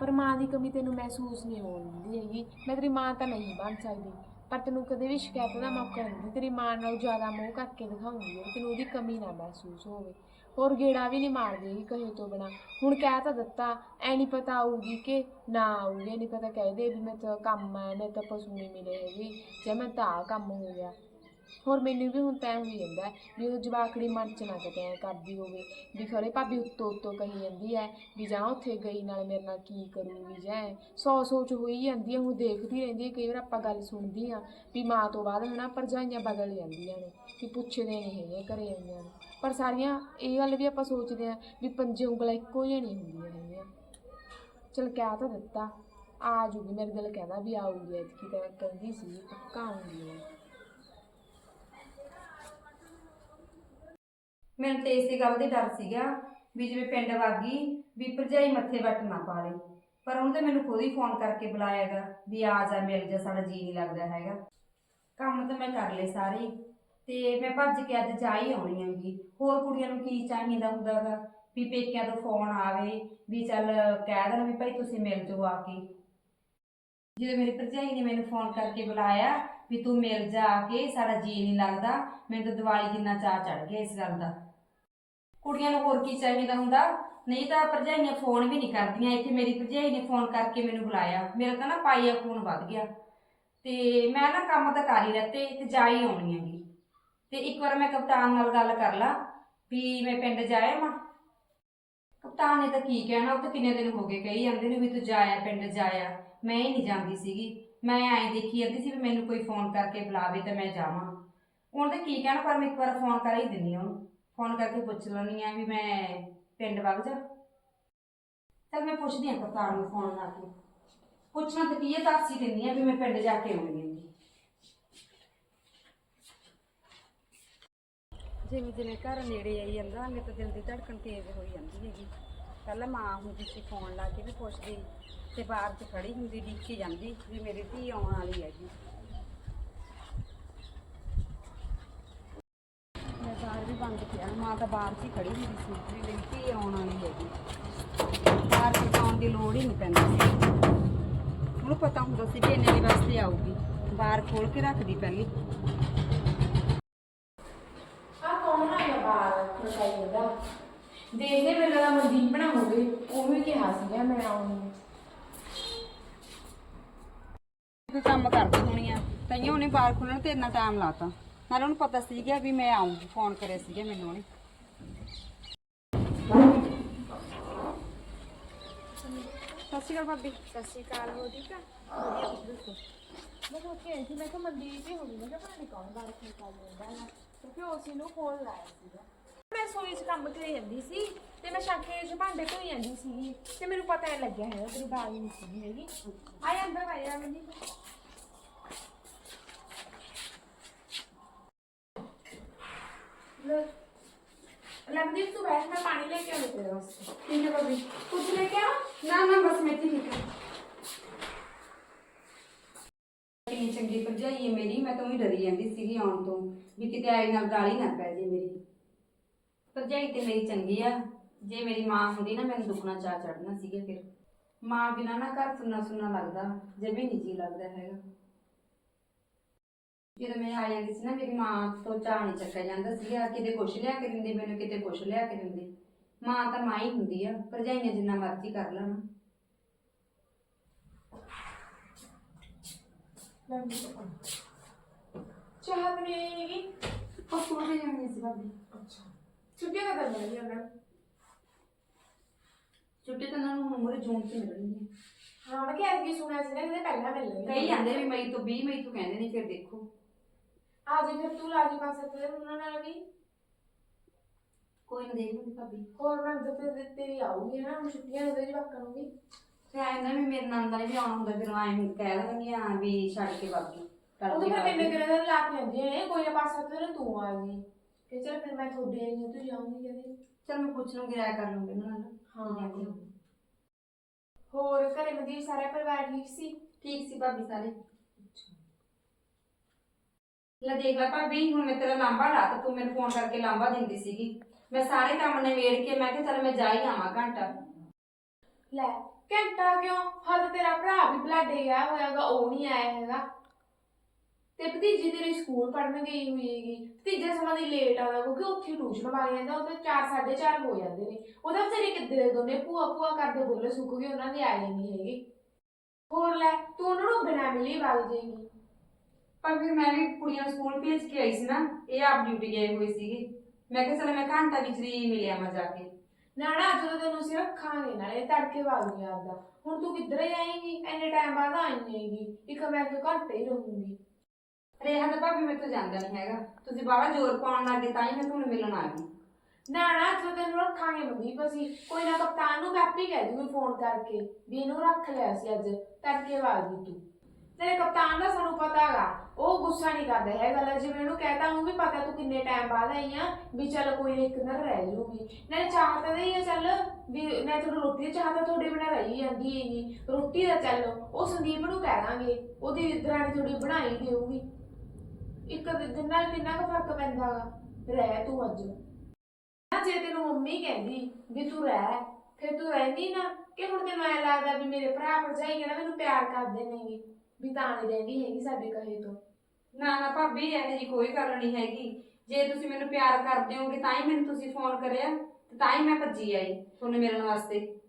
ਪਰ ਮਾਂ ਦੀ ਕਮੀ ਤੈਨੂੰ ਮਹਿਸੂਸ ਨਹੀਂ ਹੋਣ ਦਿੰਦੀ ਹੈਗੀ। ਮੈਂ ਤੇਰੀ ਮਾਂ ਤਾਂ ਨਹੀਂ ਬਣ ਸਕਦੀ। ਪਰ ਤੈਨੂੰ ਕਦੇ ਵੀ ਸ਼ਿਕਾਇਤ ਦਾ ਮੌਕਾ ਨਹੀਂ ਦਿੰਦੀ। ਤੇਰੀ ਮਾਂ ਨਾਲ ਜ਼ਿਆਦਾ ਮੋਹ ਕਰਕੇ ਦਿਖਾਉਂਗੀ ਵੀ ਤੈਨੂੰ ਉਹਦੀ ਕਮੀ ਨਾ ਮਹਿਸੂਸ ਹੋਵੇ। ਹੋਰ ਗੇੜਾ ਵੀ ਨਹੀਂ ਮਾਰਦੀ ਹੈਗੀ ਕਹੇ ਤੋਂ ਬਿਨਾ। ਹੁਣ ਕਹਿ ਤਾਂ ਦਿੱਤਾ, ਐ ਨਹੀਂ ਪਤਾ ਆਊਗੀ ਕਿ ਨਾ ਆਊਗੀ। ਨਹੀਂ ਪਤਾ ਕਹਿ ਦੇ ਵੀ ਮੈਂ ਤਾਂ ਕੰਮ ਹੈ ਮੈਂ ਤਾਂ ਪਸ਼ੂ ਨਹੀਂ ਮਿਲੇ ਹੈਗੇ। ਜਾਂ ਮੈਂ ਤਾਂ ਆਹ ਕੰਮ ਹੋ ਗਿਆ। ਹੋਰ ਮੈਨੂੰ ਵੀ ਹੁਣ ਤੈਂ ਹੋਈ ਜਾਂਦਾ ਹੈ ਵੀ ਉਹ ਜਵਾਕੜੀ ਮਨ ਚ ਨਾ ਕਿਤੇ ਐਂ ਕਰਦੀ ਹੋਵੇ ਵੀ ਖਰੇ ਭਾਬੀ ਉੱਤੋਂ ਉੱਤੋਂ ਕਹੀ ਜਾਂਦੀ ਹੈ ਵੀ ਜਾਂ ਉੱਥੇ ਗਈ ਨਾਲ ਮੇਰੇ ਨਾਲ ਕੀ ਕਰੂਗੀ ਜਾਂ ਐਂ। ਸੌ ਸੋਚ ਹੋਈ ਜਾਂਦੀ ਹੈ, ਹੁਣ ਦੇਖਦੀ ਰਹਿੰਦੀ ਹੈ, ਕਈ ਵਾਰ ਆਪਾਂ ਗੱਲ ਸੁਣਦੀ ਆ ਵੀ ਮਾਂ ਤੋਂ ਬਾਅਦ ਹਨਾ ਭਰਜਾਈਆਂ ਬਦਲ ਜਾਂਦੀਆਂ ਨੇ ਵੀ ਪੁੱਛਦੇ ਨਹੀਂ ਹੈਗੇ ਘਰੇ ਆਈਆਂ ਨੂੰ। ਪਰ ਸਾਰੀਆਂ ਇਹ ਗੱਲ ਵੀ ਆਪਾਂ ਸੋਚਦੇ ਆ ਵੀ ਪੰਜੇ ਉਂਗਲਾਂ ਇੱਕੋ ਜਿਹੀਆਂ ਨਹੀਂ ਹੁੰਦੀਆਂ ਹੈਗੀਆਂ। ਚਲ ਕਹਿ ਤਾਂ ਦਿੱਤਾ, ਆ ਜੂਗੀ, ਮੇਰੇ ਦਿਲ ਕਹਿੰਦਾ ਵੀ ਆਊਗੀ, ਐਤਕੀ ਤਾਂ ਕਹਿੰਦੀ ਸੀ ਪੱਕਾ ਆਉਂਗੀ ਮੈਨੂੰ ਤੇ ਇਸੇ ਗੱਲ ਦਾ ਡਰ ਸੀਗਾ ਵੀ ਜਿਵੇਂ ਪਿੰਡ ਵਾਗੀ ਵੀ ਭਰਜਾਈ ਮੱਥੇ ਵੱਟ ਨਾ ਪਾ ਲਈ ਪਰ ਉਹਨੇ ਤਾਂ ਮੈਨੂੰ ਖੁਦ ਹੀ ਫੋਨ ਕਰਕੇ ਬੁਲਾਇਆਗਾ ਵੀ ਆ ਜਾ, ਮਿਲ ਜਾ, ਸਾਡਾ ਜੀ ਨਹੀਂ ਲੱਗਦਾ ਹੈਗਾ। ਕੰਮ ਤਾਂ ਮੈਂ ਕਰ ਲਏ ਸਾਰੇ। ਤੇ ਮੈਂ ਭੱਜ ਕੇ ਅੱਜ ਜਾ ਹੀ ਆਉਣੀ ਹੈਗੀ। ਹੋਰ ਕੁੜੀਆਂ ਨੂੰ ਕੀ ਚਾਹੀਦਾ ਹੁੰਦਾਗਾ ਵੀ ਪੇਕਿਆਂ ਤੋਂ ਫੋਨ ਆਵੇ, ਵੀ ਚੱਲ ਕਹਿ ਦੇਣ ਵੀ ਭਾਈ ਤੁਸੀਂ ਮਿਲ ਜਾਓ ਆ ਕੇ। ਜਦੋਂ ਮੇਰੀ ਭਰਜਾਈ ਨੇ ਮੈਨੂੰ ਫੋਨ ਕਰਕੇ ਬੁਲਾਇਆ ਵੀ ਤੂੰ ਮਿਲ ਜਾ ਆ ਕੇ, ਸਾਡਾ ਜੀ ਨਹੀਂ ਲੱਗਦਾ, ਮੈਨੂੰ ਤਾਂ ਦੀਵਾਲੀ ਜਿੰਨਾ ਚਾਅ ਚੜ ਗਿਆ ਇਸ ਗੱਲ ਦਾ। ਕੁੜੀਆਂ ਨੂੰ ਹੋਰ ਕੀ ਚਾਹੀਦਾ ਹੁੰਦਾ? ਨਹੀਂ ਤਾਂ ਭਰਜਾਈਆਂ ਫੋਨ ਵੀ ਨਹੀਂ ਕਰਦੀਆਂ। ਇੱਥੇ ਮੇਰੀ ਭਰਜਾਈ ਨੇ ਫੋਨ ਕਰਕੇ ਮੈਨੂੰ ਬੁਲਾਇਆ। ਮੇਰਾ ਤਾਂ ਨਾ ਪਾਈਆ ਖੂਨ ਵੱਧ ਗਿਆ। ਤੇ ਮੈਂ ਨਾ ਕੰਮ ਤਾਂ ਕਰ ਹੀ ਰੱਤੇ ਤੇ ਜਾ ਹੀ ਆਉਣੀ ਹੈਗੀ। ਤੇ ਇੱਕ ਵਾਰ ਮੈਂ ਕਪਤਾਨ ਨਾਲ ਗੱਲ ਕਰ ਲਾ ਵੀ ਮੈਂ ਪਿੰਡ ਜਾਇਆ ਮਾਂ ਕਪਤਾਨ ਨੇ ਤਾਂ ਕੀ ਕਹਿਣਾ? ਉਹ ਤਾਂ ਕਿੰਨੇ ਦਿਨ ਹੋ ਗਏ ਕਹੀ ਜਾਂਦੇ ਨੇ ਵੀ ਤੂੰ ਜਾਇਆ ਪਿੰਡ ਜਾਇਆ ਮੈਂ ਹੀ ਨਹੀਂ ਜਾਂਦੀ ਸੀਗੀ। ਮੈਂ ਐਂ ਦੇਖੀ ਜਾਂਦੀ ਸੀ ਵੀ ਮੈਨੂੰ ਕੋਈ ਫੋਨ ਕਰਕੇ ਬੁਲਾਵੇ ਤੇ ਮੈਂ ਜਾਵਾਂ। ਉਹਨੇ ਤਾਂ ਕੀ ਕਹਿਣਾ, ਪਰ ਮੈਂ ਇੱਕ ਵਾਰ ਫੋਨ ਕਰ ਹੀ ਦਿੰਦੀ ਹਾਂ ਉਹਨੂੰ। ਫੋਨ ਕਰਕੇ ਪੁੱਛ ਲੈਂਦੀ ਆ ਵੀ ਮੈਂ ਪਿੰਡ ਵਗ ਜਾ। ਚੱਲ ਮੈਂ ਪੁੱਛਦੀ ਹਾਂ ਕਪਤਾਨ ਨੂੰ ਫੋਨ ਲਾ ਕੇ। ਪੁੱਛਣਾ ਤਾਂ ਕੀ ਹੈ ਦੱਸ ਹੀ ਦਿੰਦੀ ਆ ਵੀ ਮੈਂ ਪਿੰਡ ਜਾ ਕੇ ਆਉਣੀ ਹੈਗੀ ਜਿਵੇਂ ਜਿਵੇਂ ਘਰ ਨੇੜੇ ਆਈ ਜਾਂਦਾ ਮੇਰੇ ਤਾਂ ਦਿਲ ਦੀ ਧੜਕਣ ਤੇਜ਼ ਹੋਈ ਜਾਂਦੀ ਹੈਗੀ। ਪਹਿਲਾਂ ਮਾਂ ਹੁੰਦੀ ਸੀ ਫੋਨ ਲਾ ਕੇ ਵੀ ਪੁੱਛਦੀ, ਤੇ ਬਾਹਰ 'ਚ ਖੜੀ ਹੁੰਦੀ, ਡੀਕੀ ਜਾਂਦੀ ਵੀ ਮੇਰੀ ਧੀ ਆਉਣ ਵਾਲੀ ਹੈਗੀ ਮੈਂ ਬਾਹਰ ਵੀ ਬੰਦ ਪਿਆ ਮਾਂ ਤਾਂ ਬਾਹਰ 'ਚ ਹੀ ਖੜੀ ਹੁੰਦੀ ਸੀ ਵੀ ਮੇਰੀ ਧੀ ਆਉਣ ਵਾਲੀ ਹੈਗੀ। ਬਾਹਰ 'ਚ ਆਉਣ ਦੀ ਲੋੜ ਹੀ ਨਹੀਂ ਪੈਂਦੀ ਸੀ। ਉਹਨੂੰ ਪਤਾ ਹੁੰਦਾ ਸੀ ਕਿ ਇੰਨੇ ਦੇ ਵਾਸਤੇ ਆਊਗੀ। ਬਾਹਰ ਖੋਲ ਕੇ ਰੱਖਦੀ ਪਹਿਲੀ। ਆ ਕੌਣ ਆਇਆ ਬਾਹਰ ਰਸਾਈ ਦਾ ਦੇਖਦੇ ਮੈਨੂੰ ਲੱਗਦਾ ਮਨਦੀਪ ਨਾ ਹੋਵੇ ਉਹ ਵੀ ਕਿਹਾ ਸੀਗਾ ਮੈਂ ਆਉਂਗੀ ਕੋਈ ਕੰਮ ਕਰਦੀ ਹੋਣੀ ਆ। ਤਈਆਂ ਉਹਨੇ ਬਾਹਰ ਖੋਲਣ ਤੇ ਇੰਨਾ ਟਾਈਮ ਲਾਤਾ। ਨਾਲੇ ਉਹਨੂੰ ਪਤਾ ਸੀਗਾ ਵੀ ਮੈਂ ਆਉਂਗੀ ਫੋਨ ਕਰਿਆ ਸੀਗਾ ਮੈਨੂੰ ਉਹਨੇ। ਸਤਿ ਸ਼੍ਰੀ ਅਕਾਲ ਭਾਬੀ। ਸਤਿ ਸ਼੍ਰੀ ਅਕਾਲ ਹੋ ਠੀਕ ਆ? ਮੈਂ ਸੋਚ ਰਹੀ ਸੀ ਮੈਂ ਕਿਹਾ ਮਨਦੀਪ ਹੀ ਹੋਣੀ ਮੈਂ ਕਿਹਾ ਪਤਾ ਨਹੀਂ ਕੌਣ ਬਾਹਰ ਕੀ ਕਰ ਲੈਂਦਾ ਹੈ। ਕਿਉਂਕਿ ਉਸੇ ਨੂੰ ਫੋਨ ਲਾਇਆ ਸੀਗਾ। ਮੈਂ ਸੋਈ 'ਚ ਕੰਮ ਕਰੀ ਜਾਂਦੀ ਸੀ ਤੇ ਮੈਂ ਸ਼ਾਕੇ 'ਚ ਭਾਂਡੇ ਧੋਈ ਜਾਂਦੀ ਸੀ ਤੇ ਮੈਨੂੰ ਪਤਾ ਨਹੀਂ ਲੱਗਿਆ ਹੈਗਾ ਤੇਰੀ ਬਾਈ ਨਹੀਂ ਸੀ ਹੈਗੀ। ਆਏ ਅੰਦਰ ਆਇਆ ਮਨਦੀਪ। ਲੈ ਲਵਦੀਪ ਤੂੰ ਬੈਠ, ਮੈਂ ਪਾਣੀ ਲੈ ਕੇ ਆਉਂਦੀ ਤੇਰੇ ਵਾਸਤੇ। ਠੀਕ ਹੈ ਭਾਬੀ? ਕੁਝ ਲੈ ਕੇ ਆ ਨਾ ਨਾ, ਬਸ ਮੈਂ ਕਿੰਨੀ ਚੰਗੀ ਭਰਜਾਈ ਹੈ ਮੇਰੀ, ਮੈਂ ਤਾਂ ਉਹੀ ਡਰੀ ਜਾਂਦੀ ਸੀਗੀ ਆਉਣ ਤੋਂ, ਵੀ ਕਿਤੇ ਆਈ ਨਾਲ ਗਾਲੀ ਨਾ ਪੈ ਜੇ ਮੇਰੀ। ਭਰਜਾਈ ਤੇ ਮੇਰੀ ਚੰਗੀ ਆ। ਜੇ ਮੇਰੀ ਮਾਂ ਹੁੰਦੀ ਨਾ, ਮੈਨੂੰ ਦੁੱਖਣਾ ਚਾਹ ਚੜਨਾ ਸੀਗਾ ਫਿਰ। ਮਾਂ ਬਿਨਾਂ ਨਾ ਘਰ ਸੁੰਨਾ ਸੁੰਨਾ ਲੱਗਦਾ ਜਮੇ ਨਹੀਂ ਜੀ ਲੱਗਦਾ ਹੈਗਾ। ਜਦੋਂ ਮੈਂ ਆ ਜਾਂਦੀ ਸੀ ਨਾ ਮੇਰੀ ਮਾਂ ਤੋਂ ਚਾਹ ਨਹੀਂ ਚੱਕਿਆ ਜਾਂਦਾ ਸੀਗਾ। ਕਿਤੇ ਕੁਛ ਲਿਆ ਕੇ ਦਿੰਦੀ ਮੈਨੂੰ ਕਿਤੇ ਕੁਛ ਲਿਆ ਕੇ ਦਿੰਦੀ। ਮਾਂ ਤਾਂ ਮਾਂ ਹੀ ਹੁੰਦੀ ਆ ਭਰਜਾਈਆਂ ਜਿੰਨਾ ਮਰਜ਼ੀ ਕਰ ਲੈਣ। ਚਾਹ ਬਣੀ ਹੈਗੀ ਉਹ ਸੋਹਣੇ ਜਾਂਦੀ ਸੀ ਭਾਬੀ। ਅੱਛਾ। ਛੁੱਟੀਆਂ ਕਦੋਂ ਮਿਲਣਗੀਆਂ ਉਹਨਾਂ ਨੂੰ ਛੁੱਟੀ ਤਾਂ ਉਹਨਾਂ ਨੂੰ ਹੁਣ ਮੂਰੇ ਜੂਨ ਚ ਮਿਲਣੀ ਹੈ ਹਾਂ ਮੈਂ ਕਿਹਾ ਸੁਣਿਆ ਸੀ ਨਾ ਕਿਤੇ ਪਹਿਲਾਂ ਮਿਲ ਲਈ ਕਈ ਜਾਂਦੇ ਵੀ ਮਈ ਤੋਂ 20 ਮਈ ਤੋਂ ਕਹਿੰਦੇ ਨੇ ਫਿਰ ਦੇਖੋ। ਆ ਜੇ ਫਿਰ ਤੂੰ ਲਾ ਜੀ ਪੰਜ ਸੱਤ ਦਿਨ ਉਹਨਾਂ ਨਾਲ ਵੀ? ਕੋਈ ਨਾ ਦੇਖ ਲੂੰਗੀ ਭਾਬੀ। ਹੋਰ ਮੈਂ ਤੇ ਤੇ ਤੇਰੀ ਆਊਗੀ ਨਾ ਹੁਣ ਛੁੱਟੀਆਂ ਦੇ ਜਵਾਕਾਂ ਨੂੰ ਵੀ। ਫਿਰ ਆਏ ਨਾ ਵੀ ਮੇਰੇ ਨੰਦ ਨੇ ਵੀ ਆਉਣਾ ਹੁੰਦਾ ਫਿਰ ਆਏ ਨੂੰ ਕਹਿ ਦਿੰਦੀ ਆ ਵੀ ਛੱਡ ਕੇ ਬਾਕੀ ਉਹ ਤਾਂ ਫਿਰ ਕਿੰਨੇ ਦਿਨ ਲਾ ਕੇ ਆਉਂਦੀਆਂ ਨੇ ਕੋਈ ਨਾ ਪੰਜ ਸੱਤ ਦਿਨ ਤੂੰ ਆ ਗਈ ਕਿ ਚਲ ਫਿਰ ਮੈਂ ਤੁਹਾਡੇ ਆਈ ਹਾਂ ਤੂੰ ਜਾਊਂਗੀ ਕਦੇ? ਚਲ ਮੈਂ ਪੁੱਛ ਲੂੰਗੀ ਰਾਇ ਕਰ ਲੂੰਗੀ ਉਹਨਾਂ ਨਾਲ। ਹਾਂ। ਹੋਰ ਘਰੇ ਮਦੀ ਸਾਰਾ ਪਰਿਵਾਰ ਠੀਕ ਸੀ? ਠੀਕ ਸੀ ਭਾਬੀ ਸਾਰੇ। ਲੈ ਦੇਖ ਲੈ ਭਾਬੀ, ਹੁਣ ਮੈਂ ਤੇਰਾ ਲਾਂਬਾ ਲਾ ਤੇ ਤੂੰ ਮੈਨੂੰ ਫੋਨ ਕਰਕੇ ਲਾਂਬਾ ਦਿੰਦੀ ਸੀਗੀ। ਮੈਂ ਸਾਰੇ ਕੰਮ ਨਿਬੇੜ ਕੇ ਮੈਂ ਕਿਹਾ ਚੱਲ ਮੈਂ ਜਾ ਹੀ ਆਵਾਂ ਘੰਟਾ। ਲੈ, ਘੰਟਾ ਕਿਉਂ? ਹਲ ਤੇਰਾ ਭਰਾ ਵੀ ਬਲਾਡੇ ਗਿਆ ਹੋਇਆਗਾ, ਉਹ ਨਹੀਂ ਆਇਆ ਹੈਗਾ। ਤੇ ਭਤੀਜੀ ਤੇਰੀ ਸਕੂਲ ਪੜਨ ਗਈ ਹੋਈ ਹੈਗੀ ਭਤੀਜਾ ਸਮਾਂ ਦੀ ਲੇਟ ਆਉਂਦਾ ਕਿਉਂਕਿ ਉੱਥੇ ਟਿਊਸ਼ਨ ਵਗ ਜਾਂਦਾ ਉਹ ਤੇ 4 4:30 ਹੋ ਜਾਂਦੇ ਨੇ। ਉਹਦਾ ਵਿਚਾਰੇ ਕਿੱਦੇ ਦੇ ਦੋਨੇ ਭੂਆ ਭੂਆ ਕਰਦੇ ਬੋਲੇ, ਸੁੱਕ ਗਏ, ਉਹਨਾਂ ਦੀ ਆਏ ਨਹੀਂ ਹੈਗੀ। ਹੋਰ ਲੈ, ਤੂੰ ਉਹਨਾਂ ਨੂੰ ਬਿਨਾਂ ਮਿਲੀ ਵਗ ਜਾਏਗੀ। ਪਰ ਫਿਰ ਮੈਂ ਵੀ ਕੁੜੀਆਂ ਨੂੰ ਸਕੂਲ ਭੇਜ ਕੇ ਆਈ ਸੀ ਨਾ ਇਹ ਆਪ ਡਿਊਟੀ ਗਏ ਹੋਏ ਸੀਗੇ। ਮੈਂ ਕਿਹਾ ਚੱਲ ਮੈਂ ਘੰਟਾ ਵਿੱਚ ਦੀ ਮਿਲਿਆ ਮੈਂ ਜਾ ਕੇ। ਨਾ ਨਾ ਜਦੋਂ ਤੈਨੂੰ ਅਸੀਂ ਰੱਖਾਂਗੇ ਨਾਲੇ ਤੜਕੇ ਗਿਆ ਆਪਦਾ। ਹੁਣ ਤੂੰ ਕਿੱਧਰ ਜਾਏਂਗੀ ਐਨੇ ਟਾਈਮ ਬਾਅਦ ਆਈ ਹੈਗੀ। ਇੱਕ ਮੈਂ ਕਿ ਘੰਟੇ ਹੀ ਰਹੂੰਗੀ। ਰੇਹਾ ਤਾਂ ਭਾਬੀ ਮੇਰੇ ਤੋਂ ਜਾਂਦਾ ਨਹੀਂ ਹੈਗਾ। ਤੁਸੀਂ ਬਾਹਲਾ ਜ਼ੋਰ ਪਾਉਣ ਲੱਗੇ ਤਾਂ ਹੀ ਮੈਂ ਤੁਹਾਨੂੰ ਮਿਲਣ ਆ ਗਈ। ਨਾ ਨਾ ਜਦੋਂ ਤੈਨੂੰ ਰੱਖਾਂਗੇ ਮਨਦੀਪ ਅਸੀਂ। ਕੋਈ ਨਾ ਕਪਤਾਨ ਨੂੰ ਮੈਂ ਆਪੇ ਕਹਿ ਦੂੰਗੀ ਫੋਨ ਕਰਕੇ ਵੀ ਇਹਨੂੰ ਰੱਖ ਲਿਆ ਸੀ ਅੱਜ। ਤੜਕੇ ਵਾਲੀ ਤੂੰ। ਤੇਰੇ ਕਪਤਾਨ ਦਾ ਸਾਨੂੰ ਪਤਾ ਹੈਗਾ ਉਹ ਗੁੱਸਾ ਨਹੀਂ ਕਰਦਾ ਹੈ ਗੱਲ ਜਿਵੇਂ ਉਹਨੂੰ ਕਹਿਤਾ, ਉਹਨੂੰ ਵੀ ਪਤਾ ਤੂੰ ਕਿੰਨੇ ਟਾਈਮ ਬਾਅਦ ਆਈ ਆ ਵੀ ਚੱਲ ਕੋਈ ਨਾ ਇੱਕ ਦਿਨ ਰਹਿ ਜੂਗੀ। ਨਾਲੇ ਚਾਹ ਤਾਂ ਨਹੀਂ ਆ ਚੱਲ, ਵੀ ਮੈਂ ਤੁਹਾਨੂੰ ਰੋਟੀ ਦੀ ਚਾਹ ਤਾਂ ਤੁਹਾਡੇ ਬਿਨਾਂ ਰਹੀ ਜਾਂਦੀ ਹੈਗੀ। ਰੋਟੀ ਦਾ ਚੱਲ, ਉਹ ਸੰਦੀਪ ਨੂੰ ਕਹਿ ਦਾਂਗੇ, ਉਹਦੀ ਦਰਾਣੀ ਥੋੜੀ ਬਣਾਈ ਦੇਊਗੀ। ਇੱਕ ਦਿਨ ਨਾਲ ਕਿੰਨਾ ਕੁ ਫ਼ਰਕ ਪੈਂਦਾ ਹੈਗਾ ਰਹਿ ਤੂੰ ਅੱਜ। ਨਾ ਜੇ ਤੈਨੂੰ ਮੰਮੀ ਕਹਿੰਦੀ ਵੀ ਤੂੰ ਰਹਿ, ਫਿਰ ਤੂੰ ਰਹਿੰਦੀ ਨਾ, ਕਿ ਹੁਣ ਤੈਨੂੰ ਐ ਲੱਗਦਾ ਵੀ ਮੇਰੇ ਭਰਾ ਭਰਜਾਈ ਨਾ ਮੈਨੂੰ ਪਿਆਰ ਕਰਦੇ ਨੇਗੇ? ਵੀ ਤਾਂ ਨਹੀਂ ਰਹਿੰਦੀ ਹੈਗੀ ਸਾਡੇ ਕਹੇ ਤੋਂ। ਨਾ ਨਾ ਭਾਬੀ ਇਹੋ ਜੀ ਕੋਈ ਗੱਲ ਨਹੀਂ ਹੈਗੀ। ਜੇ ਤੁਸੀਂ ਮੈਨੂੰ ਪਿਆਰ ਕਰਦੇ ਹੋਗੇ ਤਾਂ ਹੀ ਮੈਨੂੰ ਤੁਸੀਂ ਫੋਨ ਕਰਿਆ ਤੇ ਤਾਂ ਹੀ ਮੈਂ ਭੱਜੀ ਆਈ ਤੁਹਾਨੂੰ ਮਿਲਣ ਵਾਸਤੇ।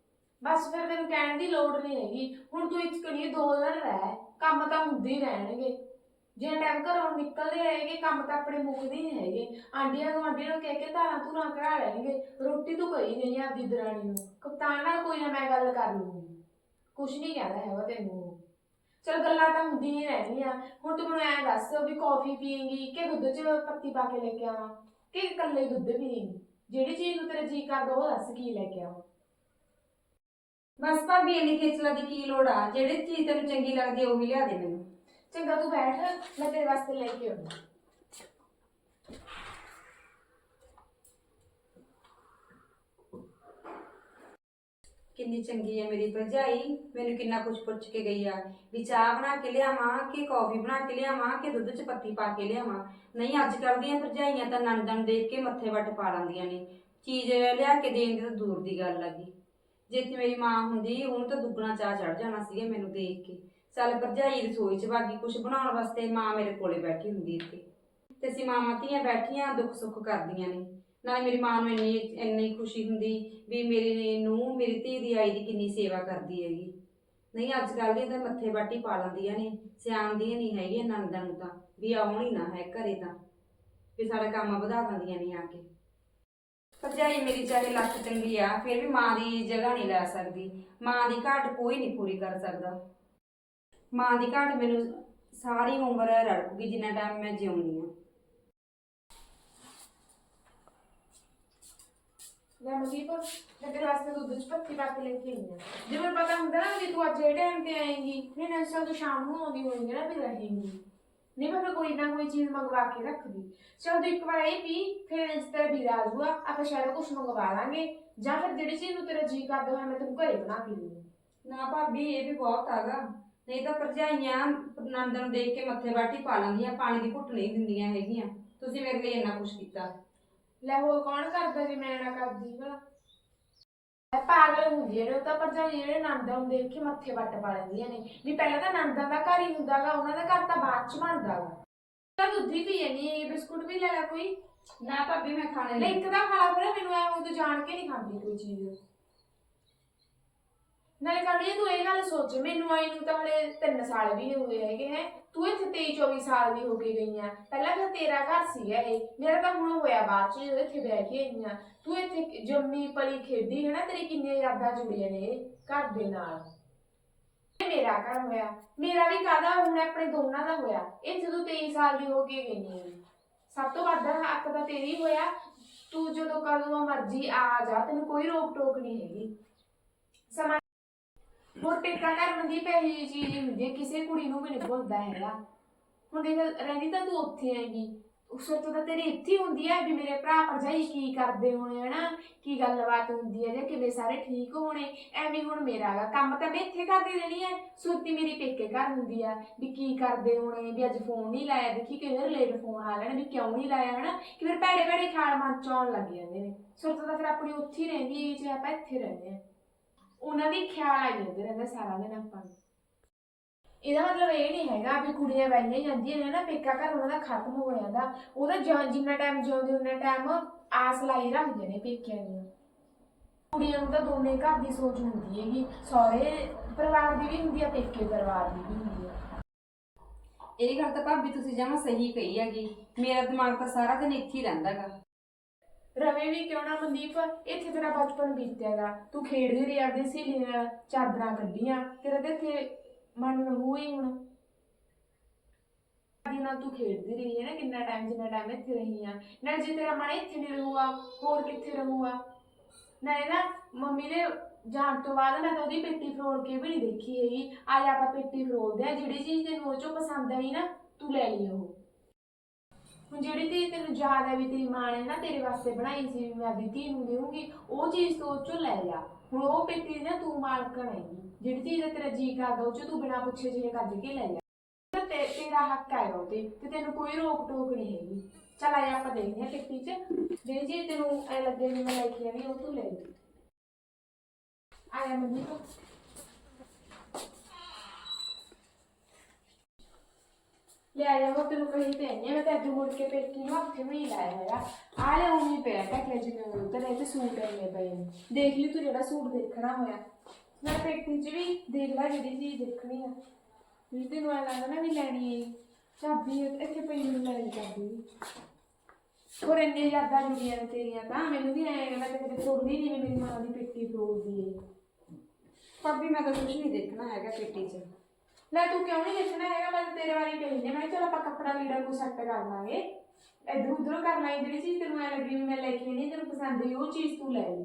ਬਸ ਫਿਰ ਤੈਨੂੰ ਕਹਿਣ ਦੀ ਲੋੜ ਨਹੀਂ ਹੈਗੀ। ਹੁਣ ਤੂੰ ਇੱਕ ਕਣੀ ਦੋ ਦਿਨ ਰਹਿ। ਕੰਮ ਤਾਂ ਹੁੰਦੇ ਹੀ ਰਹਿਣਗੇ। ਜੇ ਟਾਈਮ ਘਰੋਂ ਨਿਕਲਦੇ ਰਹੇਗੇ ਕੰਮ ਤਾਂ ਆਪਣੇ ਮੁੱਕਦੇ ਨਹੀਂ ਹੈਗੇ। ਆਂਡੀਆਂ ਨੂੰ ਆਂਡੀਆਂ ਨੂੰ ਕਹਿ ਕੇ ਧਾਰਾਂ ਧੁਰਾਂ ਕਢਾ ਲੈਣਗੇ। ਰੋਟੀ ਤੂੰ ਕਹੀ ਨਹੀਂ ਆਪਦੀ ਦਰਾਣੀ ਨੂੰ। ਕਪਤਾਨ ਨਾਲ ਕੋਈ ਨਾ ਮੈਂ ਗੱਲ ਕਰ ਲੂੰਗੀ। ਕੁਛ ਨਹੀਂ ਕਹਿੰਦਾ ਹੈਗਾ ਤੈਨੂੰ। ਚਲ ਗੱਲਾਂ ਤਾਂ ਹੁੰਦੀਆਂ ਹੀ ਰਹਿਣੀਆਂ ਹੁਣ ਤੂੰ ਮੈਨੂੰ ਐਂ ਦੱਸ ਵੀ ਕੌਫੀ ਪੀਏਂਗੀ ਕਿ ਦੁੱਧ 'ਚ ਪੱਤੀ ਪਾ ਕੇ ਲੈ ਕੇ ਆਵਾਂ? ਕਿ ਇਕੱਲੇ ਦੁੱਧ ਪੀਏਂਗੀ? ਜਿਹੜੀ ਚੀਜ਼ ਨੂੰ ਤੇਰਾ ਜੀ ਕਰਦਾ ਉਹ ਦੱਸ ਕੀ ਲੈ ਕੇ ਆਵਾਂ? ਬਸ ਭਾਬੀ ਇੰਨੀ ਖੇਚਲਾ ਦੀ ਕੀ ਲੋੜ ਆ? ਜਿਹੜੀ ਚੀਜ਼ ਤੈਨੂੰ ਚੰਗੀ ਲੱਗਦੀ ਆ ਉਹੀ ਲਿਆ ਦੇ ਮੈਨੂੰ। ਚੰਗਾ ਤੂੰ ਬੈਠ ਮੈਂ ਤੇਰੇ ਵਾਸਤੇ ਲੈ ਕੇ ਆਉਂਦਾ। ਕਿੰਨੀ ਚੰਗੀ ਹੈ ਮੇਰੀ ਭਰਜਾਈ, ਮੈਨੂੰ ਕਿੰਨਾ ਕੁਝ ਪੁੱਛ ਕੇ ਗਈ ਆ। ਵੀ ਚਾਹ ਬਣਾ ਕੇ ਲਿਆਵਾਂ ਕਿ ਕੌਫੀ ਬਣਾ ਕੇ ਲਿਆਵਾਂ ਕਿ ਦੁੱਧ 'ਚ ਪੱਤੀ ਪਾ ਕੇ ਲਿਆਵਾਂ? ਨਹੀਂ, ਅੱਜ ਕੱਲ੍ਹ ਦੀਆਂ ਭਰਜਾਈਆਂ ਤਾਂ ਨੰਦਨ ਦੇਖ ਕੇ ਮੱਥੇ ਵੱਟ ਪਾ ਲੈਂਦੀਆਂ ਨੇ। ਚੀਜ਼ ਲਿਆ ਕੇ ਦੇਣ ਦੀ ਤਾਂ ਦੂਰ ਦੀ ਗੱਲ ਲੱਗੀ ਜੇ। ਇੱਥੇ ਮੇਰੀ ਮਾਂ ਹੁੰਦੀ, ਉਹਨੂੰ ਤਾਂ ਦੁੱਗਣਾ ਚਾਹ ਚੜ ਜਾਣਾ ਸੀਗਾ ਮੈਨੂੰ ਦੇਖ ਕੇ। ਚੱਲ ਭਰਜਾਈ ਰਸੋਈ 'ਚ ਵਾਗੀ ਕੁਝ ਬਣਾਉਣ ਵਾਸਤੇ ਮਾਂ ਮੇਰੇ ਕੋਲੇ ਬੈਠੀ ਹੁੰਦੀ ਇੱਥੇ। ਤੇ ਅਸੀਂ ਮਾਵਾਂ ਧੀਆਂ ਬੈਠੀਆਂ ਦੁੱਖ ਸੁੱਖ ਕਰਦੀਆਂ ਨੇ। ਨਾਲੇ ਮੇਰੀ ਮਾਂ ਨੂੰ ਇੰਨੀ ਇੰਨੀ ਖੁਸ਼ੀ ਹੁੰਦੀ ਵੀ ਮੇਰੀ ਨੂੰ, ਮੇਰੀ ਧੀ ਦੀ ਆਈ ਦੀ ਕਿੰਨੀ ਸੇਵਾ ਕਰਦੀ ਹੈਗੀ। ਨਹੀਂ, ਅੱਜ ਕੱਲ੍ਹ ਦੀ ਤਾਂ ਮੱਥੇ ਬਾਟੀ ਪਾ ਲੈਂਦੀਆਂ ਨੇ ਸਿਆਣਦੀਆਂ ਨਹੀਂ ਹੈਗੀਆਂ ਨੰਦਾਂ ਨੂੰ ਤਾਂ ਵੀ ਆਉਣ ਹੀ ਨਾ ਹੈ ਘਰੇ ਤਾਂ, ਵੀ ਸਾਡਾ ਕੰਮ ਵਧਾ ਦਿੰਦੀਆਂ ਨੇ ਆ ਕੇ। ਭਰਜਾਈ ਮੇਰੀ ਚਾਹੇ ਲੱਖ ਚੰਗੀ ਆ, ਫਿਰ ਵੀ ਮਾਂ ਦੀ ਜਗ੍ਹਾ ਨਹੀਂ ਲੈ ਸਕਦੀ, ਮਾਂ ਦੀ ਘਾਟ ਕੋਈ ਨਹੀਂ ਪੂਰੀ ਕਰ ਸਕਦਾ। ਮਾਂ ਦੀ ਘਾਟ ਮੈਨੂੰ ਸਾਰੀ ਉਮਰ ਰੜਕੂਗੀ ਜਿੰਨਾ ਟਾਈਮ ਮੈਂ ਜਿਉਂਦੀ ਆ ਲੈ ਮਨਦੀਪ ਮੈਂ ਤੇਰੇ ਵਾਸਤੇ ਦੁੱਧ 'ਚ ਪੱਤੀ ਪਾ ਕੇ ਲੈ ਕੇ ਆਈ ਹਾਂ ਜੇ ਮੈਨੂੰ ਪਤਾ ਹੁੰਦਾ ਨਾ ਵੀ ਤੂੰ ਅੱਜ ਇਹ ਟਾਈਮ ਤੇ ਆਏਂਗੀ ਫਿਰ ਨੈਕਸਟ ਤੂੰ ਸ਼ਾਮ ਨੂੰ ਆਉਂਦੀ ਹੋਏਗੀ ਨਾ, ਫਿਰ ਰਹੇਂਗੀ। ਨਹੀਂ, ਮੈਂ ਫਿਰ ਕੋਈ ਨਾ ਕੋਈ ਚੀਜ਼ ਮੰਗਵਾ ਕੇ ਰੱਖਦੀ। ਚਲ ਤੂੰ ਇੱਕ ਵਾਰ ਇਹ ਪੀ, ਫਿਰ ਇਸ ਤਰ੍ਹਾਂ ਵੀ ਰਾਜੂਆ ਆਪਾਂ ਸ਼ਾਇਦ ਕੁਝ ਮੰਗਵਾ ਲਾਂਗੇ। ਜਾਂ ਫਿਰ ਜਿਹੜੀ ਚੀਜ਼ ਨੂੰ ਤੇਰਾ ਜੀ ਕਰਦਾ ਹੋਇਆ, ਮੈਂ ਤੈਨੂੰ ਘਰੇ ਬਣਾ ਕੇ ਦੇਵਾਂ ਨਾ ਭਾਬੀ, ਇਹ ਵੀ ਬਹੁਤ ਆਗਾ ਨਹੀਂ ਤਾਂ ਭਰਜਾਈਆਂ ਨੰਦ ਨੂੰ ਦੇਖ ਕੇ ਮੱਥੇ ਬਾਟੀ ਪਾ ਲੈਂਦੀਆਂ, ਪਾਣੀ ਦੀ ਘੁੱਟ ਨਹੀਂ ਦਿੰਦੀਆਂ ਹੈਗੀਆਂ। ਤੁਸੀਂ ਮੇਰੇ ਲਈ ਇੰਨਾ ਕੁਛ ਕੀਤਾ। ਲੈ ਹੋਰ ਕੌਣ ਕਰਦਾ ਜੇ ਮੈਂ ਨਾ ਕਰਦੀ ਭਲਾ ਇਹ ਪਾਗਲ ਹੁੰਦੀ ਹੈ ਉਹ ਤਾਂ ਭਰਜਾਈ ਜਿਹੜੇ ਨੰਦਾਂ ਨੂੰ ਦੇਖ ਕੇ ਮੱਥੇ ਵੱਟ ਪਾ ਲੈਂਦੀਆਂ ਨੇ। ਵੀ ਪਹਿਲਾਂ ਤਾਂ ਨੰਦਾਂ ਦਾ ਘਰ ਹੀ ਹੁੰਦਾਗਾ ਉਹਨਾਂ ਦਾ ਘਰ ਤਾਂ ਬਾਅਦ ਚ ਬਣਦਾਗਾ ਤਾਂ ਦੁੱਧ ਹੀ ਪੀ ਜਾਨੀ ਹੈ ਬਿਸਕੁਟ ਵੀ ਲੈ ਲੈ ਕੋਈ। ਨਾ ਭਾਬੀ ਮੈਂ ਖਾਣੇ ਲੈ ਨਹੀਂ। ਇੱਕ ਤਾਂ ਖਾਲਾ ਫਿਰ ਮੈਨੂੰ ਐ ਤੂੰ ਜਾਣ ਕੇ ਨਹੀਂ ਖਾਂਦੀ ਕੋਈ ਚੀਜ਼। ਨਾਲੇ ਕਹਣੀ ਤੂੰ ਇਹ ਗੱਲ ਸੋਚ, ਮੈਨੂੰ ਆਈ ਨੂੰ ਤਾਂ ਹਲੇ 3 ਸਾਲ ਵੀ ਨਹੀਂ ਹੋਏ ਹੈਗੇ ਹੈ। ਤੂੰ ਇੱਥੇ 23 24 ਸਾਲ ਦੀ ਹੋ ਕੇ ਗਈ ਆ। ਪਹਿਲਾਂ ਤਾਂ ਤੇਰਾ ਘਰ ਸੀਗਾ ਇਹ। ਮੇਰਾ ਤਾਂ ਹੁਣ ਹੋਇਆ ਬਾਅਦ ਚ, ਜਦੋਂ ਇੱਥੇ ਬਹਿ ਕੇ ਆਈ ਆ। ਤੂੰ ਇੱਥੇ ਜੰਮੀ ਪਲੀ ਖੇਡੀ ਹੈ ਨਾ, ਤੇਰੀ ਕਿੰਨੀਆਂ ਯਾਦਾਂ ਜੁੜੀਆਂ ਨੇ ਘਰ ਦੇ ਨਾਲ। ਮੇਰਾ ਘਰ ਹੋਇਆ। ਮੇਰਾ ਵੀ ਕਾਦਾ ਹੁਣ ਆਪਣੇ ਦੋਨਾਂ ਦਾ ਹੋਇਆ। ਇਹ ਜਦੋਂ 23 ਸਾਲ ਦੀ ਹੋ ਕੇ ਗਈ ਹੈ ਸਭ ਤੋਂ ਵੱਧ ਹੱਕ ਤਾਂ ਤੇਰੀ ਹੋਇਆ। ਤੂੰ ਜਦੋਂ ਕਦੋਂ ਮਰਜ਼ੀ ਆ ਜਾ, ਤੈਨੂੰ ਕੋਈ ਰੋਕ ਟੋਕ ਨਹੀਂ ਹੈਗੀ। ਸਮਾਂ ਹੋਰ ਪੇਕਾ ਘਰ ਮੰਦੀ ਪੈਸੇ ਦੀ ਚੀਜ਼ ਹੀ ਹੁੰਦੀ ਹੈ, ਕਿਸੇ ਕੁੜੀ ਨੂੰ ਵੀ ਨਹੀਂ ਭੁੱਲਦਾ ਹੈਗਾ। ਹੁਣ ਦੇਖ ਰਹਿੰਦੀ ਤਾਂ ਤੂੰ ਉੱਥੇ ਆਏਗੀ ਉਸ ਵਕਤ ਤਾਂ ਤੇਰੀ ਇੱਥੇ ਹੁੰਦੀ ਹੈ ਵੀ ਮੇਰੇ ਭਰਾ ਭਰਜਾਈ ਕੀ ਕਰਦੇ ਹੋਣੇ, ਹਨਾ? ਕੀ ਗੱਲਬਾਤ ਹੁੰਦੀ ਹੈ ਜਾਂ ਕਿਵੇਂ ਸਾਰੇ ਠੀਕ ਹੋਣੇ? ਐਵੇਂ ਹੁਣ ਮੇਰਾ ਕੰਮ ਤਾਂ ਮੈਂ ਇੱਥੇ ਕਰਦੀ ਰਹਿਣੀ ਹੈ। ਸੁਰਤੀ ਮੇਰੀ ਪੇਕੇ ਘਰ ਹੁੰਦੀ ਆ, ਵੀ ਕੀ ਕਰਦੇ ਹੋਣੇ? ਵੀ ਅੱਜ ਫੋਨ ਨਹੀਂ ਲਾਇਆ, ਦੇਖੀ ਕਿਵੇਂ ਵਾਰ ਲੇਟ ਫੋਨ ਆ ਲੈਣਾ, ਵੀ ਕਿਉਂ ਨਹੀਂ ਲਾਇਆ, ਹਨਾ? ਕਿ ਫਿਰ ਭੈੜੇ ਭੈੜੇ ਖਿਆਲ ਮਨ ਚ ਆਉਣ ਲੱਗ ਜਾਂਦੇ ਨੇ। ਸੁਰਤ ਤਾਂ ਫਿਰ ਆਪਣੀ ਉੱਥੇ ਹੀ ਰਹਿੰਦੀ ਹੈ, ਜੇ ਆਪਾਂ ਇੱਥੇ ਰਹਿੰਦੇ ਹਾਂ। ਉਹਨਾਂ ਦੀ ਖਿਆਲ ਆਈ ਜਾਂਦੇ ਰਹਿੰਦਾ ਸਾਰਾ ਦਿਨ ਆਪਾਂ ਨੂੰ। ਇਹਦਾ ਮਤਲਬ ਇਹ ਨਹੀਂ ਹੈਗਾ ਵੀ ਕੁੜੀਆਂ ਵੈਲੀਆਂ ਜਾਂਦੀਆਂ ਨੇ ਨਾ ਪੇਕਾ ਘਰ ਉਹਨਾਂ ਦਾ ਖਤਮ ਹੋ ਜਾਂਦਾ। ਉਹਦਾ ਜਾਂ- ਜਿੰਨਾ ਟਾਈਮ ਜਿਉਂਦੇ ਉਹਨਾਂ ਟਾਈਮ ਆਸ ਲਾਈ ਰੱਖਦੇ ਨੇ ਪੇਕਿਆਂ ਦੀਆਂ। ਕੁੜੀਆਂ ਨੂੰ ਤਾਂ ਦੋਨੇ ਘਰ ਦੀ ਸੋਚ ਹੁੰਦੀ ਹੈਗੀ। ਸਹੁਰੇ ਪਰਿਵਾਰ ਦੀ ਵੀ ਹੁੰਦੀ ਆ, ਪੇਕੇ ਪਰਿਵਾਰ ਦੀ ਵੀ ਹੁੰਦੀ ਆ। ਇਹ ਗੱਲ ਤਾਂ ਭਾਬੀ ਤੁਸੀਂ ਜਮਾਂ ਸਹੀ ਕਹੀ ਹੈਗੀ। ਮੇਰਾ ਦਿਮਾਗ ਤਾਂ ਸਾਰਾ ਦਿਨ ਇੱਥੇ ਹੀ ਰਹਿੰਦਾਗਾ ਰਵੇ ਵੀ ਕਿਉਂ ਨਾ ਮਨਦੀਪ? ਇੱਥੇ ਤੇਰਾ ਬਚਪਨ ਬੀਤਿਆਗਾ। ਤੂੰ ਖੇਡਦੀ ਰਹੀ ਆਪਦੀ ਸਹੇਲੀ ਨਾਲ, ਚਾਦਰਾਂ ਕੱਢੀਆਂ। ਤੇਰਾ ਤੇ ਇੱਥੇ ਮਨ ਰਹੂ ਹੀ ਹੁਣ। ਦਿਨਾਂ ਤੂੰ ਖੇਡਦੀ ਰਹੀ ਹੈ ਨਾ, ਕਿੰਨਾ ਟਾਈਮ ਜਿੰਨਾ ਟਾਈਮ ਇੱਥੇ ਰਹੀ ਆ। ਨਾ ਜੇ ਤੇਰਾ ਮਨ ਇੱਥੇ ਨਹੀਂ ਰਹੂਗਾ ਹੋਰ ਕਿੱਥੇ ਰਹੂਗਾ? ਨਾ ਇਹ ਨਾ ਮੰਮੀ ਦੇ ਜਾਣ ਤੋਂ ਬਾਅਦ ਮੈਂ ਤਾਂ ਉਹਦੀ ਪੇਟੀ ਫਰੋਲ ਕੇ ਵੀ ਨਹੀਂ ਦੇਖੀ ਹੈਗੀ। ਅੱਜ ਆਪਾਂ ਪੇਟੀ ਫਰੋਲਦੇ ਆ, ਜਿਹੜੀ ਚੀਜ਼ ਤੈਨੂੰ ਉਹ ਚੋਂ ਪਸੰਦ ਆਈ ਨਾ, ਤੂੰ ਲੈ ਲਈ ਉਹ। ਹੁਣ ਜਿਹੜੀ ਚੀਜ਼ ਤੈਨੂੰ ਯਾਦ ਹੈ ਵੀ ਤੇਰੀ ਮਾਂ ਨੇ ਨਾ ਤੇਰੇ ਵਾਸਤੇ ਬਣਾਈ ਸੀ, ਵੀ ਮੈਂ ਆਪਣੀ ਧੀ ਨੂੰ ਦੇਵਾਂਗੀ ਉਹ ਚੀਜ਼ ਤੋਂ ਉਹ ਚੋਂ ਲੈ ਜਾ। ਹੁਣ ਉਹ ਪੇਟੀ ਨਾ ਤੂੰ ਮਾਲਕਣ ਹੈਗੀ ਜਿਹੜੀ ਚੀਜ਼ ਦਾ ਤੇਰਾ ਜੀ ਕਰਦਾ, ਉਹ ਚੋਂ ਤੂੰ ਬਿਨਾਂ ਪੁੱਛੇ ਜਿਹੇ ਕੱਢ ਕੇ ਲੈ ਲਿਆ ਤੇ ਤੇ- ਤੇਰਾ ਹੱਕ ਹੈ ਉਹ ਤੇ ਤੇ ਤੈਨੂੰ ਕੋਈ ਰੋਕ ਟੋਕ ਨਹੀਂ ਹੈਗੀ। ਚਲ ਆਇਆ ਆਪਾਂ ਦੇਖਦੇ ਹਾਂ ਪੇਟੀ 'ਚ। ਜਿਹੜੀ ਚੀਜ਼ ਤੈਨੂੰ ਐ ਲੱਗੇ ਵੀ ਮੈਂ ਲੈ ਕੇ ਆਣੀ ਉਹ ਤੂੰ ਲੈ ਲਈ। ਆਇਆ ਮੰਮੀ ਤੋਂ ਲੈ ਆਇਆ ਤੈਨੂੰ ਕਹੀ ਤੇ ਨਹੀਂ ਮੈਂ ਤਾਂ ਅੱਜ ਮੁੜ ਕੇ ਪੇਟੀ ਨੂੰ ਹੱਥ ਵੀ ਨਹੀਂ ਲਾਇਆ ਹੈਗਾ। ਆ ਲੈ ਉਮੀ ਪਿਆ ਟੱਕ ਜਿਵੇਂ ਉਧਰ ਇਹ ਤੇ ਸੂਟ ਇੰਨੇ ਪਏ ਨੇ। ਦੇਖ ਲਈ ਤੂੰ ਜਿਹੜਾ ਸੂਟ ਦੇਖਣਾ ਹੋਇਆ। ਮੈਂ ਪੇਟੀ 'ਚ ਵੀ ਦੇਖ ਲੈ ਜਿਹੜੀ ਚੀਜ਼ ਦੇਖਣੀ ਆ। ਵੀ ਤੈਨੂੰ ਐ ਲੱਗਦਾ ਨਾ ਵੀ ਲੈਣੀ ਹੈ ਚਾਬੀ ਇੱਥੇ ਪਈ ਨੂੰ ਲੈਣੀ ਚਾਬੀ। ਹੋਰ ਇੰਨੇ ਜ਼ਿਆਦਾ ਜੁੜੀਆਂ ਨੇ ਤੇਰੀਆਂ ਤਾਂ। ਮੈਨੂੰ ਵੀ ਐਂ ਮੈਂ ਤਾਂ ਕਦੇ ਤੋੜਨੀ ਨਹੀਂ ਮੇਰੀ ਮਾਂ ਦੀ ਪੇਟੀ ਫਰੋਲਦੀ ਏ। ਭਾਬੀ, ਮੈਂ ਤਾਂ ਕੁਝ ਨਹੀਂ ਦੇਖਣਾ ਹੈਗਾ ਪੇਟੀ 'ਚ। ਲੈ ਤੂੰ ਕਿਉਂ ਨਹੀਂ ਦੇਖਣਾ ਹੈਗਾ? ਮੈਂ ਤਾਂ ਤੇਰੇ ਵਾਲੀ ਕਹੀ ਨੇ ਮੈਂ ਕਿਹਾ ਚਲ ਆਪਾਂ ਕੱਪੜਾ ਲੀੜਾ ਕੋ ਸੈੱਟ ਕਰ ਲਾਂਗੇ। ਇਧਰ ਉਧਰ ਕਰ ਲਾਂਗੇ ਜਿਹੜੀ ਚੀਜ਼ ਤੈਨੂੰ ਐ ਲੱਗੀ ਵੀ ਮੈਂ ਲੈ ਕੇ ਨਹੀਂ ਤੈਨੂੰ ਪਸੰਦ ਆਈ ਉਹ ਚੀਜ਼ ਤੂੰ ਲੈ ਲਈ।